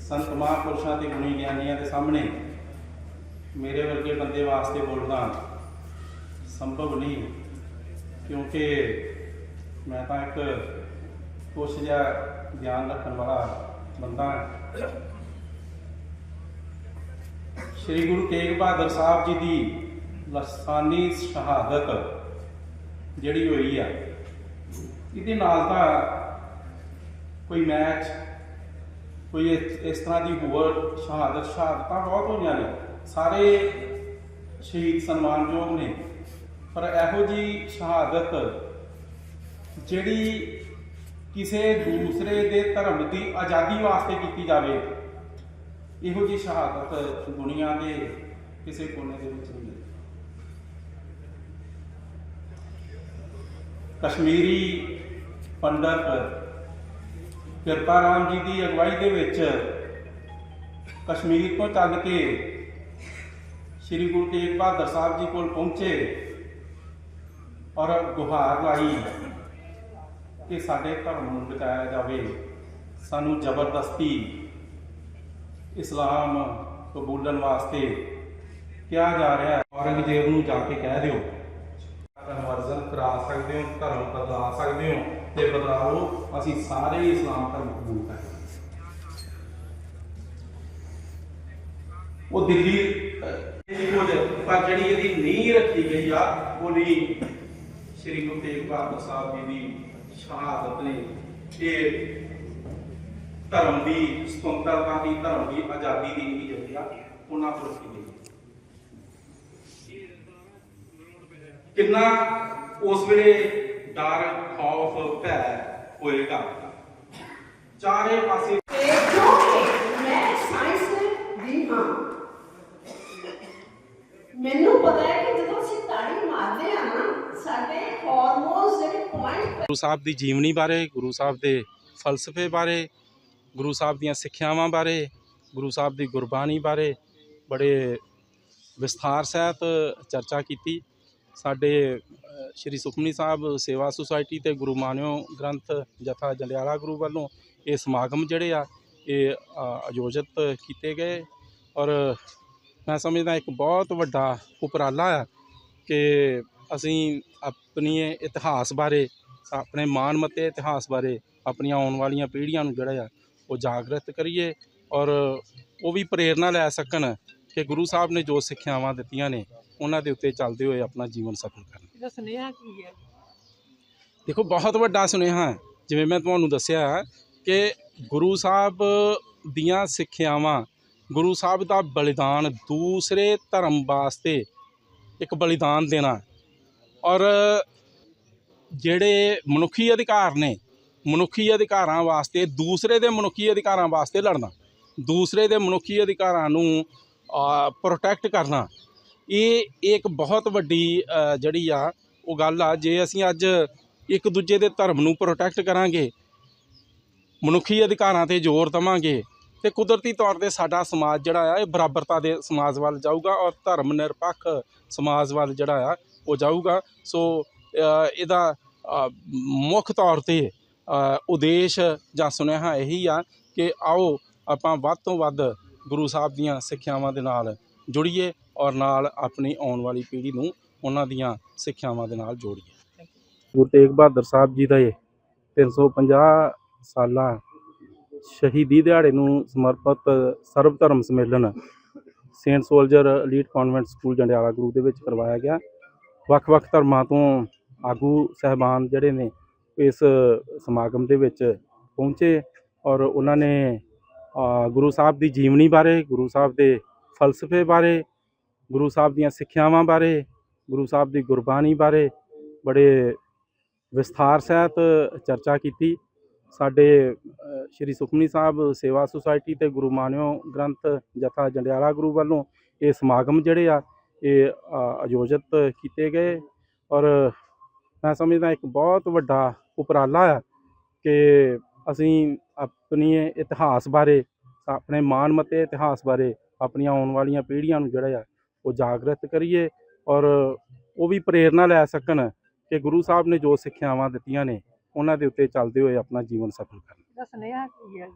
Speaker 6: ਸੰਤ ਮਹਾਂਪੁਰਸ਼ਾਂ ਤੇ ਗੁਣੀ ਗਿਆਨੀਆਂ ਦੇ ਸਾਹਮਣੇ ਮੇਰੇ ਵਰਗੇ ਬੰਦੇ ਵਾਸਤੇ ਬੋਲਣਾ ਸੰਭਵ ਨਹੀਂ ਕਿਉਂਕਿ ਮੈਂ ਤਾਂ ਇੱਕ ਕੁਛ ਜਿਹਾ ਗਿਆਨ ਰੱਖਣ ਵਾਲਾ ਬੰਦਾ ਹਾਂ। ਸ੍ਰੀ ਗੁਰੂ ਤੇਗ ਬਹਾਦਰ ਸਾਹਿਬ ਜੀ ਦੀ ਲਸਾਨੀ ਸ਼ਹਾਦਤ ਜਿਹੜੀ ਹੋਈ ਆ, ਇਹਦੇ ਨਾਲ ਤਾਂ ਕੋਈ ਮੈਚ ਕੋਈ ਇਸ ਇਸ ਤਰ੍ਹਾਂ ਦੀ ਹੋਰ ਸ਼ਹਾਦਤ, ਸ਼ਹਾਦਤਾਂ ਬਹੁਤ ਹੋਈਆਂ ਨੇ। ਸਾਰੇ ਸ਼ਹੀਦ ਸਨਮਾਨਯੋਗ ਨੇ। ਪਰ ਇਹੋ ਜੀ ਸ਼ਹਾਦਤ ਜਿਹੜੀ ਕਿਸੇ ਦੂਸਰੇ ਦੇ ਧਰਮ ਦੀ ਆਜ਼ਾਦੀ ਵਾਸਤੇ ਕੀਤੀ ਜਾਵੇ, ਇਹੋ ਜੀ ਸ਼ਹਾਦਤ ਦੁਨੀਆ ਦੇ ਕਿਸੇ ਕੋਨੇ ਦੇ ਵਿੱਚ ਨਹੀਂ ਕਸ਼ਮੀਰੀ ਪੰਡਤ ਕਿਰਪਾ ਰਾਮ ਜੀ ਦੀ ਅਗਵਾਈ ਦੇ ਵਿੱਚ ਕਸ਼ਮੀਰ ਤੋਂ ਚੱਲ ਕੇ ਸ੍ਰੀ ਗੁਰੂ ਤੇਗ ਬਹਾਦਰ ਸਾਹਿਬ ਜੀ ਕੋਲ ਪਹੁੰਚੇ ਔਰ ਗੁਹਾਰ ਲਾਈ ਕਿ ਸਾਡੇ ਧਰਮ ਨੂੰ ਬਚਾਇਆ ਜਾਵੇ। ਸਾਨੂੰ ਜ਼ਬਰਦਸਤੀ ਇਸਲਾਮ ਕਬੂਲਣ ਵਾਸਤੇ ਕਿਹਾ ਜਾ ਰਿਹਾ ਹੈ। ਔਰੰਗਜ਼ੇਬ ਨੂੰ ਜਾ ਕੇ ਕਹਿ ਦਿਓ। ਕਨਵਰਜ਼ਨ ਕਰਾ ਸਕਦੇ ਹੋ, ਧਰਮ ਬਦਲਾ ਸਕਦੇ ਹੋ। ਤੇ ਬਦਲਾਓ ਅਸੀਂ ਸਾਰੇ ਇਸਲਾਮ ਧਰਮ ਕਬੂਲ ਕਰਾਂਗੇ। ਉਹ ਦਿੱਲੀ ਪਰ ਜਿਹੜੀ ਇਹਦੀ ਨੀਂਹ ਰੱਖੀ ਗਈ ਆ, ਉਹ ਨੀ ਸ੍ਰੀ ਗੁਰੂ ਤੇਗ ਬਹਾਦਰ ਸਾਹਿਬ ਜੀ ਦੀ ਸ਼ਹਾਦਤ ਨੇ ਇਹ ਧਰਮ ਦੀ, ਸੁਤੰਤਰਤਾ ਦੀ, ਧਰਮ ਦੀ ਆਜ਼ਾਦੀ ਦੀ ਨੀਂਹ ਜਿਹੜੀ ਆ, ਉਹਨਾਂ ਤੋਂ ਰੱਖੀ ਗਈ। ਕਿੰਨਾ ਉਸ ਵੇਲੇ ਡਰ ਖੌਫ ਭੈ ਹੋਏਗਾ। ਚਾਰੇ ਪਾਸੇ
Speaker 7: ਤੇ ਕਿਉਂਕਿ ਮੈਂ ਸਾਇੰਸ ਦੀ ਹਾਂ। ਮੈਨੂੰ ਪਤਾ ਹੈ ਕਿ ਜਦੋਂ ਅਸੀਂ ਤਾੜੀ ਮਾਰਦੇ ਆ ਨਾ ਸਾਡੇ ਹਾਰਮੋਨਸ ਜਿਹੜੇ ਪੁਆਇੰਟ
Speaker 6: ਗੁਰੂ ਸਾਹਿਬ ਦੀ ਜੀਵਨੀ ਬਾਰੇ ਗੁਰੂ ਸਾਹਿਬ ਦੇ ਫਲਸਫੇ ਬਾਰੇ ਗੁਰੂ ਸਾਹਿਬ ਦੀਆਂ ਸਿੱਖਿਆਵਾਂ ਬਾਰੇ ਗੁਰੂ ਸਾਹਿਬ ਦੀ ਗੁਰਬਾਣੀ ਬਾਰੇ ਬੜੇ ਵਿਸਥਾਰ ਸਹਿਤ ਚਰਚਾ ਕੀਤੀ। ਸਾਡੇ ਸ਼੍ਰੀ ਸੁਖਮਨੀ ਸਾਹਿਬ ਸੇਵਾ ਸੁਸਾਇਟੀ ਤੇ ਗੁਰੂ ਮਾਨਿਓ ਗ੍ਰੰਥ ਜਥਾ ਜੰਡਿਆਲਾ ਗੁਰੂ ਵੱਲੋਂ ਇਹ ਸਮਾਗਮ ਜਿਹੜੇ ਆ, ਇਹ ਆਯੋਜਿਤ ਕੀਤੇ ਗਏ। ਔਰ ਮੈਂ ਸਮਝਦਾ ਇੱਕ ਬਹੁਤ ਵੱਡਾ ਉਪਰਾਲਾ ਆ ਕਿ ਅਸੀਂ ਆਪਣੀ ਇਤਿਹਾਸ ਬਾਰੇ, ਆਪਣੇ ਮਾਨਮੱਤੇ ਇਤਿਹਾਸ ਬਾਰੇ ਆਪਣੀਆਂ ਆਉਣ ਵਾਲੀਆਂ ਪੀੜ੍ਹੀਆਂ ਨੂੰ ਜਿਹੜਾ ਆ, ਉਹ ਜਾਗਰਤ ਕਰੀਏ ਔਰ ਉਹ ਵੀ ਪ੍ਰੇਰਣਾ ਲੈ ਸਕਣ ਕਿ ਗੁਰੂ ਸਾਹਿਬ ਨੇ ਜੋ ਸਿੱਖਿਆਵਾਂ ਦਿੱਤੀਆਂ ਨੇ ਉਹਨਾਂ ਦੇ ਉੱਤੇ ਚੱਲਦੇ ਹੋਏ ਆਪਣਾ ਜੀਵਨ ਸਫਲ ਕਰਨ।
Speaker 7: ਸੁਨੇਹਾ ਕੀ ਹੈ?
Speaker 6: ਦੇਖੋ ਬਹੁਤ ਵੱਡਾ ਸੁਨੇਹਾ ਹੈ। ਜਿਵੇਂ ਮੈਂ ਤੁਹਾਨੂੰ ਦੱਸਿਆ ਕਿ ਗੁਰੂ ਸਾਹਿਬ ਦੀਆਂ ਸਿੱਖਿਆਵਾਂ ਗੁਰੂ ਸਾਹਿਬ ਦਾ ਬਲੀਦਾਨ ਦੂਸਰੇ ਧਰਮ ਵਾਸਤੇ ਇੱਕ ਬਲੀਦਾਨ ਦੇਣਾ ਔਰ ਜਿਹੜੇ ਮਨੁੱਖੀ ਅਧਿਕਾਰ ਨੇ ਮਨੁੱਖੀ ਅਧਿਕਾਰਾਂ ਵਾਸਤੇ ਦੂਸਰੇ ਦੇ ਮਨੁੱਖੀ ਅਧਿਕਾਰਾਂ ਵਾਸਤੇ ਲੜਨਾ ਦੂਸਰੇ ਦੇ ਮਨੁੱਖੀ ਅਧਿਕਾਰਾਂ ਨੂੰ ਪ੍ਰੋਟੈਕਟ ਕਰਨਾ। ਇਹ ਇੱਕ ਬਹੁਤ ਵੱਡੀ ਜਿਹੜੀ ਆ, ਉਹ ਗੱਲ ਆ, ਜੇ ਅਸੀਂ ਅੱਜ ਇੱਕ ਦੂਜੇ ਦੇ ਧਰਮ ਨੂੰ ਪ੍ਰੋਟੈਕਟ ਕਰਾਂਗੇ, ਮਨੁੱਖੀ ਅਧਿਕਾਰਾਂ ਤੇ ਜ਼ੋਰ ਦਵਾਂਗੇ, ਤੇ ਕੁਦਰਤੀ ਤੌਰ ਤੇ ਸਾਡਾ ਸਮਾਜ ਜਿਹੜਾ ਆ, ਇਹ ਬਰਾਬਰਤਾ ਦੇ ਸਮਾਜ ਵੱਲ ਜਾਊਗਾ ਔਰ ਧਰਮ ਨਿਰਪੱਖ ਸਮਾਜ ਵੱਲ ਜਿਹੜਾ ਆ, ਉਹ ਜਾਊਗਾ। ਸੋ ਇਹਦਾ ਮੁੱਖ ਤੌਰ ਤੇ ਉਦੇਸ਼ ਜਾਂ ਸੁਨੇਹਾ ਇਹੀ ਆ ਕਿ ਆਓ ਆਪਾਂ ਵੱਧ ਤੋਂ ਵੱਧ ਗੁਰੂ ਸਾਹਿਬ ਦੀਆਂ ਸਿੱਖਿਆਵਾਂ ਦੇ ਨਾਲ ਜੁੜੀਏ ਔਰ ਨਾਲ ਆਪਣੀ ਆਉਣ ਵਾਲੀ ਪੀੜ੍ਹੀ ਨੂੰ ਉਹਨਾਂ ਦੀਆਂ ਸਿੱਖਿਆਵਾਂ ਦੇ ਨਾਲ ਜੋੜੀਏ। ਗੁਰੂ ਤੇਗ ਬਹਾਦਰ ਸਾਹਿਬ ਜੀ ਦਾ ਇਹ 350 ਸਾਲਾ ਸ਼ਹੀਦੀ ਦਿਹਾੜੇ ਨੂੰ ਸਮਰਪਿਤ ਸਰਵ ਧਰਮ ਸੰਮੇਲਨ saint soldier lead convent school Jandiala Guru ਦੇ ਵਿੱਚ ਕਰਵਾਇਆ ਗਿਆ। ਵੱਖ-ਵੱਖ ਧਰਮਾਂ ਤੋਂ ਆਗੂ ਸਹਿਬਾਨ ਜਿਹੜੇ ਨੇ ਇਸ ਸਮਾਗਮ ਦੇ ਵਿੱਚ ਪਹੁੰਚੇ ਔਰ ਉਹਨਾਂ ਨੇ ਗੁਰੂ ਸਾਹਿਬ ਦੀ ਜੀਵਨੀ ਬਾਰੇ, ਗੁਰੂ ਸਾਹਿਬ ਦੇ ਫਲਸਫੇ ਬਾਰੇ, ਗੁਰੂ ਸਾਹਿਬ ਦੀਆਂ ਸਿੱਖਿਆਵਾਂ ਬਾਰੇ, ਗੁਰੂ ਸਾਹਿਬ ਦੀ ਗੁਰਬਾਣੀ ਬਾਰੇ ਬੜੇ ਵਿਸਥਾਰ ਸਹਿਤ ਚਰਚਾ ਕੀਤੀ। ਸਾਡੇ ਸ਼੍ਰੀ ਸੁਖਮਨੀ ਸਾਹਿਬ ਸੇਵਾ ਸੁਸਾਇਟੀ ਤੇ ਗੁਰੂ ਮਾਨਿਓ ਗ੍ਰੰਥ ਜਥਾ ਜੰਡਿਆਲਾ ਗੁਰੂ ਵੱਲੋਂ ਇਹ ਸਮਾਗਮ ਜਿਹੜੇ ਆ, ਇਹ ਆਯੋਜਿਤ ਕੀਤੇ ਗਏ। ਔਰ ਮੈਂ ਸਮਝਦਾ ਇੱਕ ਬਹੁਤ ਵੱਡਾ ਉਪਰਾਲਾ ਆ ਕਿ ਅਸੀਂ ਆਪਣੀ ਇਤਿਹਾਸ ਬਾਰੇ ਆਪਣੇ ਮਾਨਮਤੇ ਇਤਿਹਾਸ ਬਾਰੇ ਆਪਣੀਆਂ ਆਉਣ ਵਾਲੀਆਂ ਪੀੜ੍ਹੀਆਂ ਨੂੰ ਜਿਹੜਾ ਆ ਉਹ ਜਾਗਰਤ ਕਰੀਏ ਔਰ ਉਹ ਵੀ ਪ੍ਰੇਰਣਾ ਲੈ ਸਕਣ ਕਿ ਗੁਰੂ ਸਾਹਿਬ ਨੇ ਜੋ ਸਿੱਖਿਆਵਾਂ ਦਿੱਤੀਆਂ ਨੇ ਉਹਨਾਂ ਦੇ ਉੱਤੇ ਚੱਲਦੇ ਹੋਏ ਆਪਣਾ ਜੀਵਨ ਸਫਲ ਕਰਨ।
Speaker 5: ਸੁਨੇਹਾ ਕੀ ਹੈ?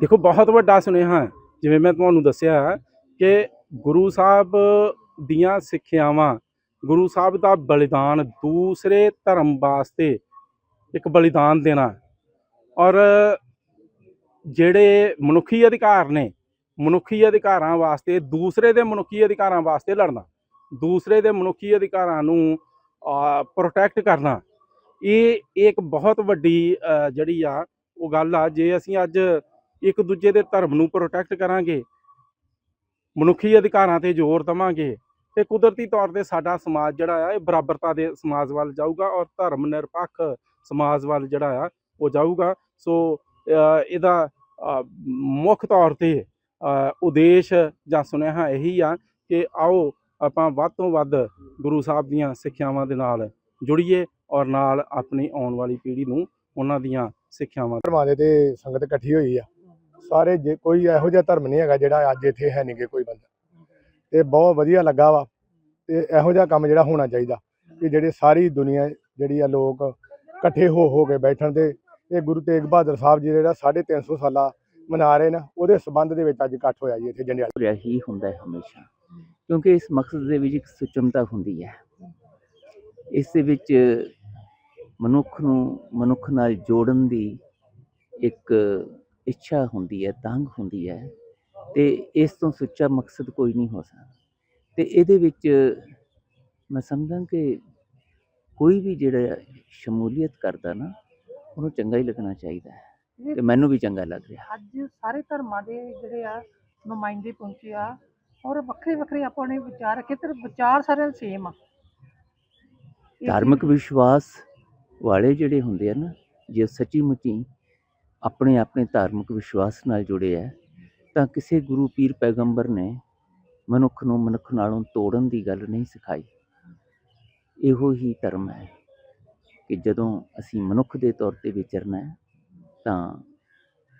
Speaker 6: ਦੇਖੋ ਬਹੁਤ ਵੱਡਾ ਸੁਨੇਹਾ ਹੈ। ਜਿਵੇਂ ਮੈਂ ਤੁਹਾਨੂੰ ਦੱਸਿਆ ਕਿ ਗੁਰੂ ਸਾਹਿਬ ਦੀਆਂ ਸਿੱਖਿਆਵਾਂ ਗੁਰੂ ਸਾਹਿਬ ਦਾ ਬਲੀਦਾਨ ਦੂਸਰੇ ਧਰਮ ਵਾਸਤੇ ਇੱਕ ਬਲੀਦਾਨ ਦੇਣਾ ਔਰ ਜਿਹੜੇ ਮਨੁੱਖੀ ਅਧਿਕਾਰ ਨੇ, ਮਨੁੱਖੀ ਅਧਿਕਾਰਾਂ ਵਾਸਤੇ, ਦੂਸਰੇ ਦੇ ਮਨੁੱਖੀ ਅਧਿਕਾਰਾਂ ਵਾਸਤੇ ਲੜਨਾ, ਦੂਸਰੇ ਦੇ ਮਨੁੱਖੀ ਅਧਿਕਾਰਾਂ ਨੂੰ ਪ੍ਰੋਟੈਕਟ ਕਰਨਾ, ਇਹ ਇੱਕ ਬਹੁਤ ਵੱਡੀ ਜਿਹੜੀ ਆ, ਉਹ ਗੱਲ ਆ, ਜੇ ਅਸੀਂ ਅੱਜ ਇੱਕ ਦੂਜੇ ਦੇ ਧਰਮ ਨੂੰ ਪ੍ਰੋਟੈਕਟ ਕਰਾਂਗੇ, ਮਨੁੱਖੀ ਅਧਿਕਾਰਾਂ ਤੇ ਜ਼ੋਰ ਦਵਾਂਗੇ, ਤੇ ਕੁਦਰਤੀ ਤੌਰ ਤੇ ਸਾਡਾ ਸਮਾਜ ਜਿਹੜਾ ਆ, ਇਹ ਬਰਾਬਰਤਾ ਦੇ ਸਮਾਜ ਵੱਲ ਜਾਊਗਾ ਔਰ ਧਰਮ ਨਿਰਪੱਖ ਸਮਾਜ ਵੱਲ ਜਿਹੜਾ ਆ ਉਹ ਜਾਊਗਾ। ਸੋ ਇਹਦਾ ਮੁੱਖ ਤੌਰ ਤੇ ਉਦੇਸ਼ ਜਾਂ ਸੁਨੇਹਾ ਇਹੀ ਆ ਕਿ ਆਓ ਆਪਾਂ ਵੱਧ ਤੋਂ ਵੱਧ ਗੁਰੂ ਸਾਹਿਬ ਦੀਆਂ ਸਿੱਖਿਆਵਾਂ ਦੇ ਨਾਲ ਜੁੜੀਏ ਔਰ ਨਾਲ ਆਪਣੀ ਆਉਣ ਵਾਲੀ ਪੀੜ੍ਹੀ ਨੂੰ ਉਹਨਾਂ ਦੀਆਂ ਸਿੱਖਿਆਵਾਂ
Speaker 8: ਧਰਮਾਂ ਦੇ ਤੇ ਸੰਗਤ ਇਕੱਠੀ ਹੋਈ ਆ। ਸਾਰੇ ਜੇ ਕੋਈ ਇਹੋ ਜਿਹਾ ਧਰਮ ਨਹੀਂ ਹੈਗਾ ਜਿਹੜਾ ਅੱਜ ਇੱਥੇ ਹੈ ਨਹੀਂਗੇ ਕੋਈ ਬੰਦਾ। ਤੇ ਬਹੁਤ ਵਧੀਆ ਲੱਗਾ ਵਾ। ਤੇ ਇਹੋ ਜਿਹਾ ਕੰਮ ਜਿਹੜਾ ਹੋਣਾ ਚਾਹੀਦਾ ਕਿ ਜਿਹੜੇ ਸਾਰੀ ਦੁਨੀਆ ਜਿਹੜੀ ਆ ਲੋਕ ਇਕੱਠੇ ਹੋ ਹੋ ਕੇ ਬੈਠਣ ਤੇ ਇਹ ਗੁਰੂ ਤੇਗ ਬਹਾਦਰ ਸਾਹਿਬ ਜੀ ਜਿਹੜਾ 350 ਸਾਲਾ ਮਨਾ ਰਹੇ ਨੇ, ਉਹਦੇ ਸਬੰਧ ਦੇ ਵਿੱਚ ਅੱਜ ਇਕੱਠ ਹੋਇਆ ਜੀ ਇੱਥੇ ਜੰਡਿਆਲਾ।
Speaker 9: ਰਿਹਾ ਹੀ ਹੁੰਦਾ ਹੈ ਹਮੇਸ਼ਾ, ਕਿਉਂਕਿ ਇਸ ਮਕਸਦ ਦੇ ਵਿੱਚ ਇੱਕ ਸੁਚਮਤਾ ਹੁੰਦੀ ਹੈ। ਇਸ ਦੇ ਵਿੱਚ ਮਨੁੱਖ ਨੂੰ, ਮਨੁੱਖ ਨਾਲ ਜੋੜਨ ਦੀ ਇੱਕ ਇੱਛਾ ਹੁੰਦੀ ਹੈ, ਤੰਗ ਹੁੰਦੀ ਹੈ, ਤੇ ਇਸ ਤੋਂ ਸੁੱਚਾ ਮਕਸਦ ਕੋਈ ਨਹੀਂ ਹੋ ਸਕਦਾ। ਤੇ ਇਹਦੇ ਵਿੱਚ ਮੈਂ ਸਮਝਾਂ ਕਿ ਕੋਈ ਵੀ ਜਿਹੜਾ ਸ਼ਮੂਲੀਅਤ ਕਰਦਾ ਨਾ ਉਹਨੂੰ ਚੰਗਾ ਹੀ ਲੱਗਣਾ ਚਾਹੀਦਾ ਹੈ ਤੇ ਮੈਨੂੰ ਵੀ ਚੰਗਾ ਲੱਗ ਰਿਹਾ।
Speaker 10: ਅੱਜ ਸਾਰੇ ਧਰਮਾਂ ਦੇ ਜਿਹੜੇ ਆ ਨੁਮਾਇੰਦੇ ਪਹੁੰਚੇ ਆ ਔਰ ਵੱਖਰੇ ਵੱਖਰੇ ਆਪਣੇ ਵਿਚਾਰ ਰੱਖੇ ਤੇ ਵਿਚਾਰ ਸਾਰਿਆਂ ਦੇ ਸੇਮ ਆ।
Speaker 9: ਧਾਰਮਿਕ ਵਿਸ਼ਵਾਸ ਵਾਲੇ ਜਿਹੜੇ ਹੁੰਦੇ ਆ ਨਾ ਜੇ ਸੱਚੀ ਮੁੱਚੀ ਆਪਣੇ ਆਪਣੇ ਧਾਰਮਿਕ ਵਿਸ਼ਵਾਸ ਨਾਲ ਜੁੜੇ ਆ ਤਾਂ ਕਿਸੇ ਗੁਰੂ ਪੀਰ ਪੈਗੰਬਰ ਨੇ ਮਨੁੱਖ ਨੂੰ ਮਨੁੱਖ ਨਾਲੋਂ ਤੋੜਨ ਦੀ ਗੱਲ ਨਹੀਂ ਸਿਖਾਈ। ਇਹੋ ਹੀ ਧਰਮ ਹੈ। ਕਿ ਜਦੋਂ ਅਸੀਂ ਮਨੁੱਖ ਦੇ ਤੌਰ ਤੇ ਵਿਚਰਨਾ ਹੈ ਤਾਂ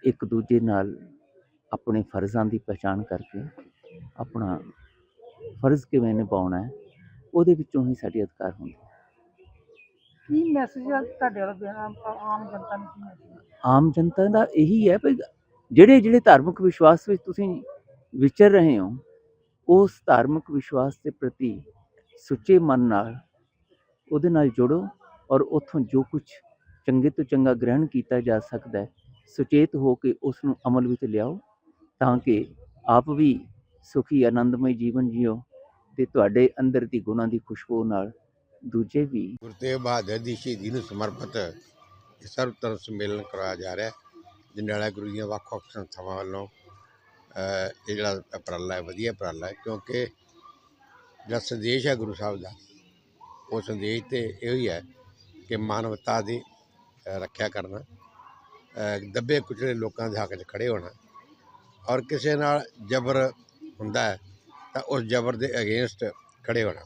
Speaker 9: ਇੱਕ ਦੂਜੇ ਨਾਲ ਆਪਣੇ ਫਰਜ਼ਾਂ ਦੀ ਪਛਾਣ ਕਰਕੇ ਆਪਣਾ ਫਰਜ਼ ਕਿਵੇਂ ਨਿਭਾਉਣਾ ਹੈ ਉਹਦੇ ਵਿੱਚੋਂ ਹੀ ਸਾਡੀ ਅਧਿਕਾਰ ਹੁੰਦੀ ਹੈ
Speaker 10: ਕੀ ਮੈਸੇਜ ਆ ਤੁਹਾਡੇ ਵੱਲੋਂ ਦੇਣਾ ਆਮ ਜਨਤਾ ਨੂੰ ਕੀ?
Speaker 9: ਆਮ ਜਨਤਾ ਦਾ ਇਹੀ ਹੈ ਵੀ ਜਿਹੜੇ ਜਿਹੜੇ ਧਾਰਮਿਕ ਵਿਸ਼ਵਾਸ ਵਿੱਚ ਤੁਸੀਂ ਵਿਚਰ ਰਹੇ ਹੋ ਉਸ ਧਾਰਮਿਕ ਵਿਸ਼ਵਾਸ ਦੇ ਪ੍ਰਤੀ ਸੁੱਚੇ ਮਨ ਨਾਲ ਉਹਦੇ ਨਾਲ ਜੁੜੋ ਔਰ ਉੱਥੋਂ ਜੋ ਕੁਝ ਚੰਗੇ ਤੋਂ ਚੰਗਾ ਗ੍ਰਹਿਣ ਕੀਤਾ ਜਾ ਸਕਦਾ ਹੈ, ਸੁਚੇਤ ਹੋ ਕੇ ਉਸ ਨੂੰ ਅਮਲ ਵਿੱਚ ਲਿਆਓ ਤਾਂ ਕਿ ਆਪ ਵੀ ਸੁਖੀ, ਆਨੰਦਮਈ ਜੀਵਨ ਜਿਓ ਤੇ ਤੁਹਾਡੇ ਅੰਦਰ ਦੀ ਗੁਣਾਂ ਦੀ ਖੁਸ਼ਬੂ ਨਾਲ ਦੂਜੇ ਵੀ
Speaker 11: ਗੁਰੂ ਤੇਗ ਬਹਾਦਰ ਦੀ ਸ਼ਹੀਦੀ ਨੂੰ ਸਮਰਪਿਤ ਇਹ ਸਰਬ ਧਰਮ ਸੰਮੇਲਨ ਕਰਵਾਇਆ ਜਾ ਰਿਹਾ ਹੈ ਜੰਡਿਆਲਾ ਗੁਰੂ ਦੀਆਂ ਵੱਖ ਵੱਖ ਸੰਸਥਾਵਾਂ ਵੱਲੋਂ ਇਹ ਜਿਹੜਾ ਉਪਰਾਲਾ ਹੈ, ਵਧੀਆ ਉਪਰਾਲਾ ਹੈ, ਕਿਉਂਕਿ ਜਿਹੜਾ ਸੰਦੇਸ਼ ਹੈ ਗੁਰੂ ਸਾਹਿਬ ਦਾ, ਉਹ ਸੰਦੇਸ਼ ਤੇ ਇਹੋ ਹੀ ਹੈ ਕਿ ਮਾਨਵਤਾ ਦੀ ਰੱਖਿਆ ਕਰਨਾ ਦੱਬੇ ਕੁਚਲੇ ਲੋਕਾਂ ਦੇ ਹੱਕ 'ਚ ਖੜੇ ਹੋਣਾ। ਔਰ ਕਿਸੇ ਨਾਲ ਜ਼ਬਰ ਹੁੰਦਾ ਹੈ, ਤਾਂ ਉਸ ਜ਼ਬਰ ਦੇ ਅਗੇਂਸਟ ਖੜੇ ਹੋਣਾ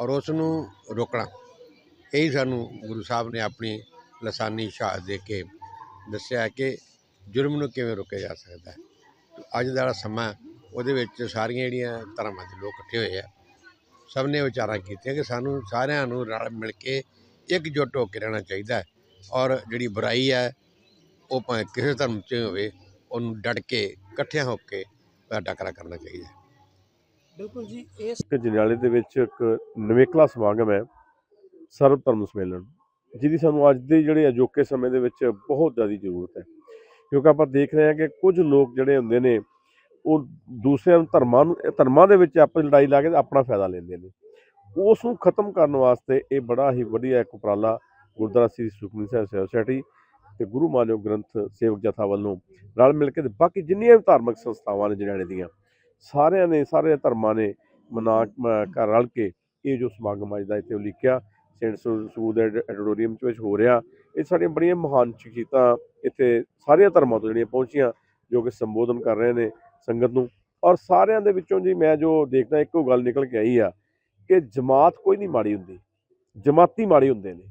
Speaker 11: ਔਰ ਉਸ ਨੂੰ ਰੋਕਣਾ। ਇਹੀ ਸਾਨੂੰ ਗੁਰੂ ਸਾਹਿਬ ਨੇ ਆਪਣੀ ਲਸਾਨੀ ਸ਼ਹਾਦਤ ਦੇ ਕੇ ਦੱਸਿਆ ਕਿ ਜੁਰਮ ਨੂੰ ਕਿਵੇਂ ਰੋਕਿਆ ਜਾ ਸਕਦਾ ਹੈ। ਅੱਜ ਦਾ ਜਿਹੜਾ ਸਮਾਂ ਉਹਦੇ ਵਿੱਚ ਸਾਰੀਆਂ ਜਿਹੜੀਆਂ ਧਰਮਾਂ ਦੇ ਲੋਕ ਇਕੱਠੇ ਹੋਏ ਆ, ਸਭ ਨੇ ਵਿਚਾਰਾਂ ਕੀਤੀਆਂ ਕਿ ਸਾਨੂੰ ਸਾਰਿਆਂ ਨੂੰ ਰਲ ਮਿਲ ਕੇ ਇਕਜੁੱਟ ਹੋ ਕੇ ਰਹਿਣਾ ਚਾਹੀਦਾ ਹੈ ਔਰ ਜਿਹੜੀ ਬੁਰਾਈ ਹੈ ਉਹ ਭਾਵੇਂ ਕਿਸੇ ਧਰਮ 'ਚ ਹੋਵੇ ਉਹਨੂੰ ਡਟ ਕੇ ਇਕੱਠਿਆਂ ਹੋ ਕੇ ਉਹਦਾ ਟਾਕਰਾ ਕਰਨਾ ਚਾਹੀਦਾ ਹੈ।
Speaker 6: ਬਿਲਕੁਲ ਜੀ ਇਸ
Speaker 12: ਜੰਡਿਆਲੇ ਦੇ ਵਿੱਚ ਇੱਕ ਨਵੇਕਲਾ ਸਮਾਗਮ ਹੈ ਸਰਬ ਧਰਮ ਸੰਮੇਲਨ ਜਿਹਦੀ ਸਾਨੂੰ ਅੱਜ ਦੇ ਜਿਹੜੇ ਅਜੋਕੇ ਸਮੇਂ ਦੇ ਵਿੱਚ ਬਹੁਤ ਜ਼ਿਆਦਾ ਜ਼ਰੂਰਤ ਹੈ। ਕਿਉਂਕਿ ਆਪਾਂ ਦੇਖ ਰਹੇ ਹਾਂ ਕਿ ਕੁਝ ਲੋਕ ਜਿਹੜੇ ਹੁੰਦੇ ਨੇ ਉਹ ਦੂਸਰਿਆਂ ਨੂੰ ਧਰਮਾਂ ਨੂੰ ਧਰਮਾਂ ਦੇ ਵਿੱਚ ਆਪਸ ਲੜਾਈ ਲਾ ਕੇ ਆਪਣਾ ਫਾਇਦਾ ਲੈਂਦੇ ਨੇ। ਉਸ ਨੂੰ ਖਤਮ ਕਰਨ ਵਾਸਤੇ ਇਹ ਬੜਾ ਹੀ ਵਧੀਆ ਇੱਕ ਉਪਰਾਲਾ ਗੁਰਦੁਆਰਾ ਸ੍ਰੀ ਸੁਖਮਨੀ ਸਾਹਿਬ ਸੋਸਾਇਟੀ ਸੁਸਾਇਟੀ ਤੇ ਗੁਰੂ ਮਾਨਿਓ ਗ੍ਰੰਥ ਸੇਵਕ ਜਥਾ ਵੱਲੋਂ ਰਲ ਮਿਲ ਕੇ ਤੇ ਬਾਕੀ ਜਿੰਨੀਆਂ ਵੀ ਧਾਰਮਿਕ ਸੰਸਥਾਵਾਂ ਨੇ ਜੰਡਿਆਲੇ ਦੀਆਂ ਸਾਰਿਆਂ ਨੇ ਸਾਰੇ ਧਰਮਾਂ ਨੇ ਮਨਾ ਮ- ਰਲ ਕੇ ਇਹ ਜੋ ਸਮਾਗਮ ਅੱਜ ਦਾ ਇੱਥੇ ਉਲੀਕਿਆ, ਸੇਂਟ ਸੂਦ ਐਡੀਟੋਰੀਅਮ ਚ ਵਿੱਚ ਹੋ ਰਿਹਾ, ਇਹ ਸਾਡੀਆਂ ਬੜੀਆਂ ਮਹਾਨ ਸ਼ਖਸੀਅਤਾਂ ਇੱਥੇ ਸਾਰੀਆਂ ਧਰਮਾਂ ਤੋਂ ਜਿਹੜੀਆਂ ਪਹੁੰਚੀਆਂ ਜੋ ਕਿ ਸੰਬੋਧਨ ਕਰ ਰਹੇ ਨੇ ਸੰਗਤ ਨੂੰ ਔਰ ਸਾਰਿਆਂ ਦੇ ਵਿੱਚੋਂ ਜੀ ਮੈਂ ਜੋ ਦੇਖਦਾ, ਇੱਕੋ ਗੱਲ ਨਿਕਲ ਕੇ ਆਈ ਆ ਕਿ ਜਮਾਤ ਕੋਈ ਨਹੀਂ ਮਾੜੀ ਹੁੰਦੀ। ਜਮਾਤੀ ਮਾੜੇ ਹੁੰਦੇ ਨੇ।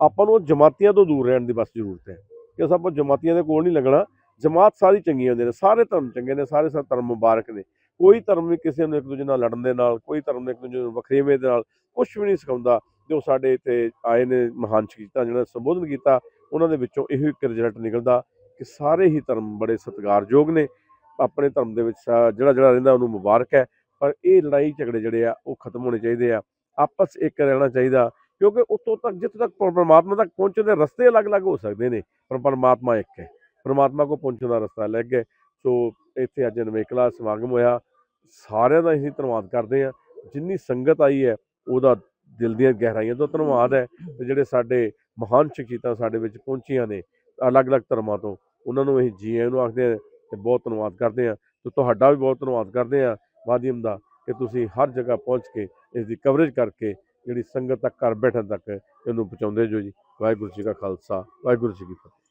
Speaker 12: ਆਪਾਂ ਨੂੰ ਉਹ ਜਮਾਤੀਆਂ ਤੋਂ ਦੂਰ ਰਹਿਣ ਦੀ ਬਸ ਜ਼ਰੂਰਤ ਹੈ। ਕਿ ਸਭ ਜਮਾਤੀਆਂ ਦੇ ਕੋਲ ਨਹੀਂ ਲੱਗਣਾ। ਜਮਾਤ ਸਾਰੀ ਚੰਗੀਆਂ ਹੁੰਦੀਆਂ ਨੇ। ਸਾਰੇ ਧਰਮ ਚੰਗੇ ਨੇ। ਸਾਰੇ ਸਾਰੇ ਧਰਮ ਮੁਬਾਰਕ ਨੇ। ਕੋਈ ਧਰਮ ਵੀ ਕਿਸੇ ਨੂੰ ਇੱਕ ਦੂਜੇ ਨਾਲ ਲੜਨ ਦੇ ਨਾਲ, ਕੋਈ ਧਰਮ ਇੱਕ ਦੂਜੇ ਨੂੰ ਵਖਰੇਵੇਂ ਦੇ ਨਾਲ ਕੁਝ ਵੀ ਨਹੀਂ ਸਿਖਾਉਂਦਾ। ਜੋ ਸਾਡੇ ਇੱਥੇ ਆਏ ਨੇ ਮਹਾਨ ਸ਼ਖਸੀਅਤਾਂ ਜਿਹਨਾਂ ਨੇ ਸੰਬੋਧਨ ਕੀਤਾ, ਉਹਨਾਂ ਦੇ ਵਿੱਚੋਂ ਇਹੋ ਇੱਕ ਰਿਜ਼ਲਟ ਨਿਕਲਦਾ ਕਿ ਸਾਰੇ ਹੀ ਧਰਮ ਬੜੇ ਸਤਿਕਾਰਯੋਗ ਨੇ। ਆਪਣੇ ਧਰਮ ਦੇ ਵਿੱਚ ਜਿਹੜਾ ਜਿਹੜਾ ਰਹਿੰਦਾ, ਉਹਨੂੰ ਮੁਬਾਰਕ ਹੈ। ਪਰ ਇਹ ਲੜਾਈ ਝਗੜੇ ਜਿਹੜੇ ਆ, ਉਹ ਖਤਮ ਹੋਣੇ ਚਾਹੀਦੇ ਆ। ਆਪਸ ਇੱਕ ਰਹਿਣਾ ਚਾਹੀਦਾ, ਕਿਉਂਕਿ ਉੱਤੋਂ ਤੱਕ, ਜਿੱਥੇ ਤੱਕ ਪਰਮਾਤਮਾ ਤੱਕ ਪਹੁੰਚਣ ਦੇ ਰਸਤੇ ਅਲੱਗ-ਅਲੱਗ ਹੋ ਸਕਦੇ ਨੇ, ਪਰ ਪਰਮਾਤਮਾ ਇੱਕ ਹੈ। ਪਰਮਾਤਮਾ ਕੋ ਪਹੁੰਚਣ ਦਾ ਰਸਤਾ ਅਲੱਗ ਹੈ। ਸੋ ਇੱਥੇ ਅੱਜ ਨਵੇਕਲਾ ਸਮਾਗਮ ਹੋਇਆ। ਸਾਰਿਆਂ ਦਾ ਅਸੀਂ ਧੰਨਵਾਦ ਕਰਦੇ ਹਾਂ। ਜਿੰਨੀ ਸੰਗਤ ਆਈ ਹੈ, ਉਹਦਾ ਦਿਲ ਦੀਆਂ ਗਹਿਰਾਈਆਂ ਤੋਂ ਧੰਨਵਾਦ ਹੈ। ਤੇ ਜਿਹੜੇ ਸਾਡੇ ਮਹਾਨ ਸ਼ਖਸੀਅਤਾਂ ਸਾਡੇ ਵਿੱਚ ਪਹੁੰਚੀਆਂ ਨੇ, ਅਲੱਗ-ਅਲੱਗ ਧਰਮਾਂ ਤੋਂ, ਉਹਨਾਂ ਨੂੰ ਅਸੀਂ ਜੀ ਆਇਆਂ ਨੂੰ ਆਖਦੇ ਹਾਂ ਤੇ ਬਹੁਤ ਧੰਨਵਾਦ ਕਰਦੇ ਹਾਂ। ਤੇ ਤੁਹਾਡਾ ਵੀ ਬਹੁਤ ਧੰਨਵਾਦ ਕਰਦੇ ਹਾਂ। ਮਾਧਿਅਮ ਦਾ ਕਿ ਤੁਸੀਂ ਹਰ ਜਗ੍ਹਾ ਪਹੁੰਚ ਕੇ ਇਸ ਦੀ ਕਵਰੇਜ ਕਰਕੇ ਜਿਹੜੀ ਸੰਗਤ ਤੱਕ ਘਰ ਬੈਠਣ ਤੱਕ ਇਹਨੂੰ ਪਹੁੰਚਾਉਂਦੇ ਜੋ ਜੀ। ਵਾਹਿਗੁਰੂ ਜੀ ਕਾ ਖਾਲਸਾ, ਵਾਹਿਗੁਰੂ ਜੀ ਕੀ ਫਤਿਹ।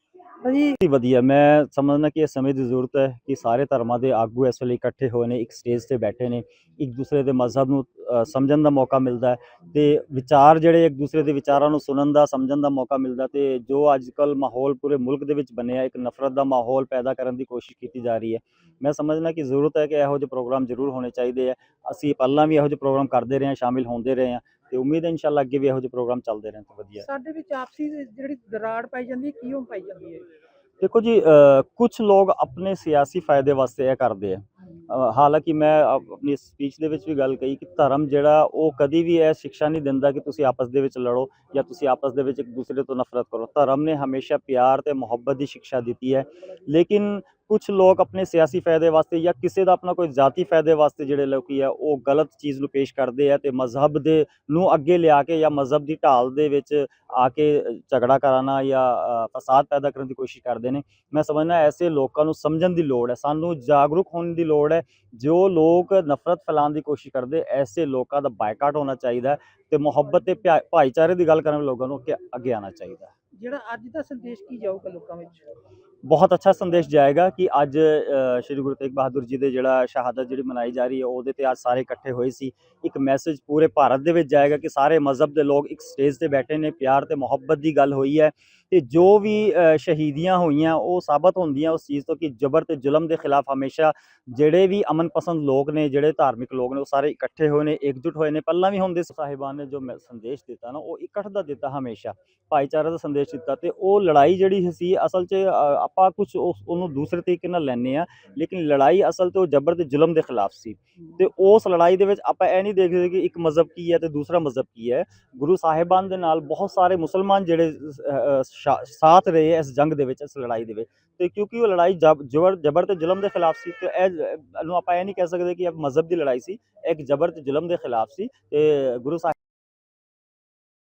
Speaker 3: ਜੀ ਵਧੀਆ। ਮੈਂ ਸਮਝਣਾ ਕਿ ਇਹ ਸਮੇਂ ਦੀ ਜ਼ਰੂਰਤ ਹੈ ਕਿ ਸਾਰੇ ਧਰਮਾਂ ਦੇ ਆਗੂ ਇਸ ਵੇਲੇ ਇਕੱਠੇ ਹੋਏ ਨੇ, ਇੱਕ ਸਟੇਜ ਤੇ ਬੈਠੇ ਨੇ, ਇੱਕ ਦੂਸਰੇ ਦੇ ਮਜ਼ਹਬ ਨੂੰ ਸਮਝਣ ਦਾ ਮੌਕਾ ਮਿਲਦਾ ਹੈ ਤੇ ਵਿਚਾਰ ਜਿਹੜੇ ਇੱਕ ਦੂਸਰੇ ਦੇ ਵਿਚਾਰਾਂ ਨੂੰ ਸੁਣਨ ਦਾ, ਸਮਝਣ ਦਾ ਮੌਕਾ ਮਿਲਦਾ ਤੇ ਜੋ ਅੱਜ ਕੱਲ ਮਾਹੌਲ ਪੂਰੇ ਮੁਲਕ ਦੇ ਵਿੱਚ ਬਣਿਆ, ਇੱਕ ਨਫ਼ਰਤ ਦਾ ਮਾਹੌਲ ਪੈਦਾ ਕਰਨ ਦੀ ਕੋਸ਼ਿਸ਼ ਕੀਤੀ ਜਾ ਰਹੀ ਹੈ। ਮੈਂ ਸਮਝਣਾ ਕਿ ਜ਼ਰੂਰਤ ਹੈ ਕਿ ਇਹੋ ਜਿਹੇ ਪ੍ਰੋਗਰਾਮ ਜ਼ਰੂਰ ਹੋਣੇ ਚਾਹੀਦੇ ਆ ਅਸੀਂ ਪਹਿਲਾਂ ਵੀ ਇਹੋ ਜਿਹੇ ਪ੍ਰੋਗਰਾਮ ਕਰਦੇ ਰਹੇ ਹਾਂ, ਸ਼ਾਮਿਲ ਹੁੰਦੇ ਰਹੇ ਹਾਂ। ਤੇ ਉਮੀਦ ਹੈ ਇਨਸ਼ਾਅੱਲਾ ਅੱਗੇ ਵੀ ਇਹੋ ਜਿਹੇ ਪ੍ਰੋਗਰਾਮ ਚੱਲਦੇ ਰਹਿਣ ਤਾਂ ਵਧੀਆ।
Speaker 10: ਸਾਡੇ ਵਿੱਚ ਆਪਸੀ ਜਿਹੜੀ ਦਰਾੜ ਪਾਈ ਜਾਂਦੀ ਹੈ ਕਿਉਂ ਪਾਈ ਜਾਂਦੀ ਹੈ?
Speaker 3: ਦੇਖੋ ਜੀ ਕੁਝ ਲੋਕ ਆਪਣੇ ਸਿਆਸੀ ਫਾਇਦੇ ਵਾਸਤੇ ਇਹ ਕਰਦੇ ਆ। ਹਾਲਾਂਕਿ ਮੈਂ ਆਪ- ਆਪਣੀ ਸਪੀਚ ਦੇ ਵਿੱਚ ਵੀ ਗੱਲ ਕਹੀ ਕਿ ਧਰਮ ਜਿਹੜਾ ਉਹ ਕਦੀ ਵੀ ਇਹ ਸਿੱਖਿਆ ਨਹੀਂ ਦਿੰਦਾ ਕਿ ਤੁਸੀਂ ਆਪਸ ਦੇ ਵਿੱਚ ਲੜੋ ਜਾਂ ਤੁਸੀਂ ਆਪਸ ਦੇ ਵਿੱਚ ਇੱਕ ਦੂਸਰੇ ਤੋਂ ਨਫ਼ਰਤ ਕਰੋ। ਧਰਮ ਨੇ ਹਮੇਸ਼ਾ ਪਿਆਰ ਤੇ ਮੁਹੱਬਤ ਦੀ ਸਿੱਖਿਆ ਦਿੱਤੀ ਹੈ। ਲੇਕਿਨ ਕੁਝ ਲੋਕ ਆਪਣੇ ਸਿਆਸੀ ਫਾਇਦੇ ਵਾਸਤੇ ਜਾਂ ਕਿਸੇ ਦਾ ਆਪਣਾ ਕੋਈ ਜ਼ਾਤੀ ਫਾਇਦੇ ਵਾਸਤੇ ਜਿਹੜੇ ਲੋਕੀ ਆ, ਉਹ ਗਲਤ ਚੀਜ਼ ਨੂੰ ਪੇਸ਼ ਕਰਦੇ ਆ ਤੇ ਮਜ਼ਹਬ ਦੇ ਨੂੰ ਅੱਗੇ ਲਿਆ ਕੇ ਜਾਂ ਮਜ਼ਹਬ ਦੀ ਢਾਲ ਦੇ ਵਿੱਚ ਆ ਕੇ ਝਗੜਾ ਕਰਾਣਾ ਜਾਂ ਫਸਾਦ ਪੈਦਾ ਕਰਨ ਦੀ ਕੋਸ਼ਿਸ਼ ਕਰਦੇ ਨੇ। ਮੈਂ ਸਮਝਣਾ ਐਸੇ ਲੋਕਾਂ ਨੂੰ ਸਮਝਣ ਦੀ ਲੋੜ ਹੈ, ਸਾਨੂੰ ਜਾਗਰੂਕ ਹੋਣ ਦੀ ਲੋੜ ਹੈ। ਜੋ ਲੋਕ ਨਫ਼ਰਤ ਫੈਲਾਉਣ ਦੀ ਕੋਸ਼ਿਸ਼ ਕਰਦੇ, ਐਸੇ ਲੋਕਾਂ ਦਾ ਬਾਈਕਾਟ ਹੋਣਾ ਚਾਹੀਦਾ ਹੈ ਤੇ ਮੁਹੱਬਤ ਤੇ ਭਾ- ਭਾਈਚਾਰੇ ਦੀ ਗੱਲ ਕਰਨ ਵਾਲੇ ਲੋਕਾਂ ਨੂੰ ਅੱਗੇ- ਅੱਗੇ ਆਉਣਾ ਚਾਹੀਦਾ
Speaker 10: ਜਿਹੜਾ ਅੱਜ ਦਾ ਸੰਦੇਸ਼ ਕੀ ਜਾਊਗਾ ਲੋਕਾਂ ਵਿੱਚ?
Speaker 3: ਬਹੁਤ ਅੱਛਾ ਸੰਦੇਸ਼ ਜਾਏਗਾ ਕਿ ਅੱਜ ਸ਼੍ਰੀ ਗੁਰੂ ਤੇਗ ਬਹਾਦਰ ਜੀ ਦੇ ਜਿਹੜਾ ਸ਼ਹਾਦਤ ਜਿਹੜੀ ਮਨਾਈ ਜਾ ਰਹੀ ਹੈ, ਉਹਦੇ ਤੇ ਅੱਜ ਸਾਰੇ ਇਕੱਠੇ ਹੋਏ ਸੀ। ਇੱਕ ਮੈਸੇਜ ਪੂਰੇ ਭਾਰਤ ਦੇ ਵਿੱਚ ਜਾਏਗਾ ਕਿ ਸਾਰੇ ਮਜ਼ਹਬ ਦੇ ਲੋਕ ਇੱਕ ਸਟੇਜ ਤੇ ਬੈਠੇ ਨੇ, ਪਿਆਰ ਤੇ ਮੁਹੱਬਤ ਦੀ ਗੱਲ ਹੋਈ ਹੈ ਤੇ ਜੋ ਵੀ ਸ਼ਹੀਦੀਆਂ ਹੋਈਆਂ, ਉਹ ਸਾਬਤ ਹੁੰਦੀਆਂ ਉਸ ਚੀਜ਼ ਤੋਂ ਕਿ ਜ਼ਬਰ ਤੇ ਜ਼ੁਲਮ ਦੇ ਖਿਲਾਫ ਹਮੇਸ਼ਾ ਜਿਹੜੇ ਵੀ ਅਮਨ ਪਸੰਦ ਲੋਕ ਨੇ, ਜਿਹੜੇ ਧਾਰਮਿਕ ਲੋਕ ਨੇ, ਉਹ ਸਾਰੇ ਇਕੱਠੇ ਹੋਏ ਨੇ, ਇਕਜੁੱਟ ਹੋਏ ਨੇ। ਪਹਿਲਾਂ ਵੀ ਹੁੰਦੇ ਸਾਹਿਬਾਨ ਨੇ ਜੋ ਮੈਂ ਸੰਦੇਸ਼ ਦਿੱਤਾ ਨਾ, ਉਹ ਇਕੱਠ ਦਾ ਦਿੱਤਾ ਹਮੇਸ਼ਾ। ਭਾਈਚਾਰੇ ਦਾ ਸੰਦੇਸ਼ ਦਿੱਤਾ ਤੇ ਉਹ ਲੜਾਈ ਜਿਹੜੀ ਸੀ, ਅਸਲ 'ਚ ਆਪਾਂ ਕੁਝ ਉਹਨੂੰ ਦੂਸਰੇ ਤਰੀਕੇ ਨਾਲ ਲੈਂਦੇ ਆ ਲੇਕਿਨ ਲੜਾਈ ਅਸਲ ਤੇ ਉਹ ਜ਼ਬਰ ਤੇ ਜ਼ੁਲਮ ਦੇ ਖਿਲਾਫ ਸੀ। ਤੇ ਉਸ ਲੜਾਈ ਦੇ ਵਿੱਚ ਆਪਾਂ ਇਹ ਨਹੀਂ ਦੇਖਦੇ ਕਿ ਇੱਕ ਮਜ਼ਹਬ ਕੀ ਹੈ ਤੇ ਦੂਸਰਾ ਮਜ਼ਹਬ ਕੀ ਹੈ। ਗੁਰੂ ਸਾਹਿਬਾਨ ਦੇ ਨਾਲ ਬਹੁਤ ਸਾਰੇ ਮੁਸਲਮਾਨ ਜਿਹੜੇ ਸਾਥ ਰਹੇ ਇਸ ਜੰਗ ਦੇ ਵਿੱਚ, ਇਸ ਲੜਾਈ ਦੇ ਵਿੱਚ। ਤੇ ਕਿਉਂਕਿ ਉਹ ਲੜਾਈ ਜਬ- ਜ਼ਬਰ ਜ਼ਬਰ ਤੇ ਜ਼ੁਲਮ ਦੇ ਖਿਲਾਫ ਸੀ, ਤੇ ਇਹ ਨੂੰ ਆਪਾਂ ਇਹ ਨਹੀਂ ਕਹਿ ਸਕਦੇ ਕਿ ਇਹ ਮਜ਼ਹਬ ਦੀ ਲੜਾਈ ਸੀ ਇੱਕ ਜ਼ਬਰ ਤੇ ਜ਼ੁਲਮ ਦੇ ਖਿਲਾਫ ਸੀ। ਤੇ ਗੁਰੂ ਸਾਹਿਬ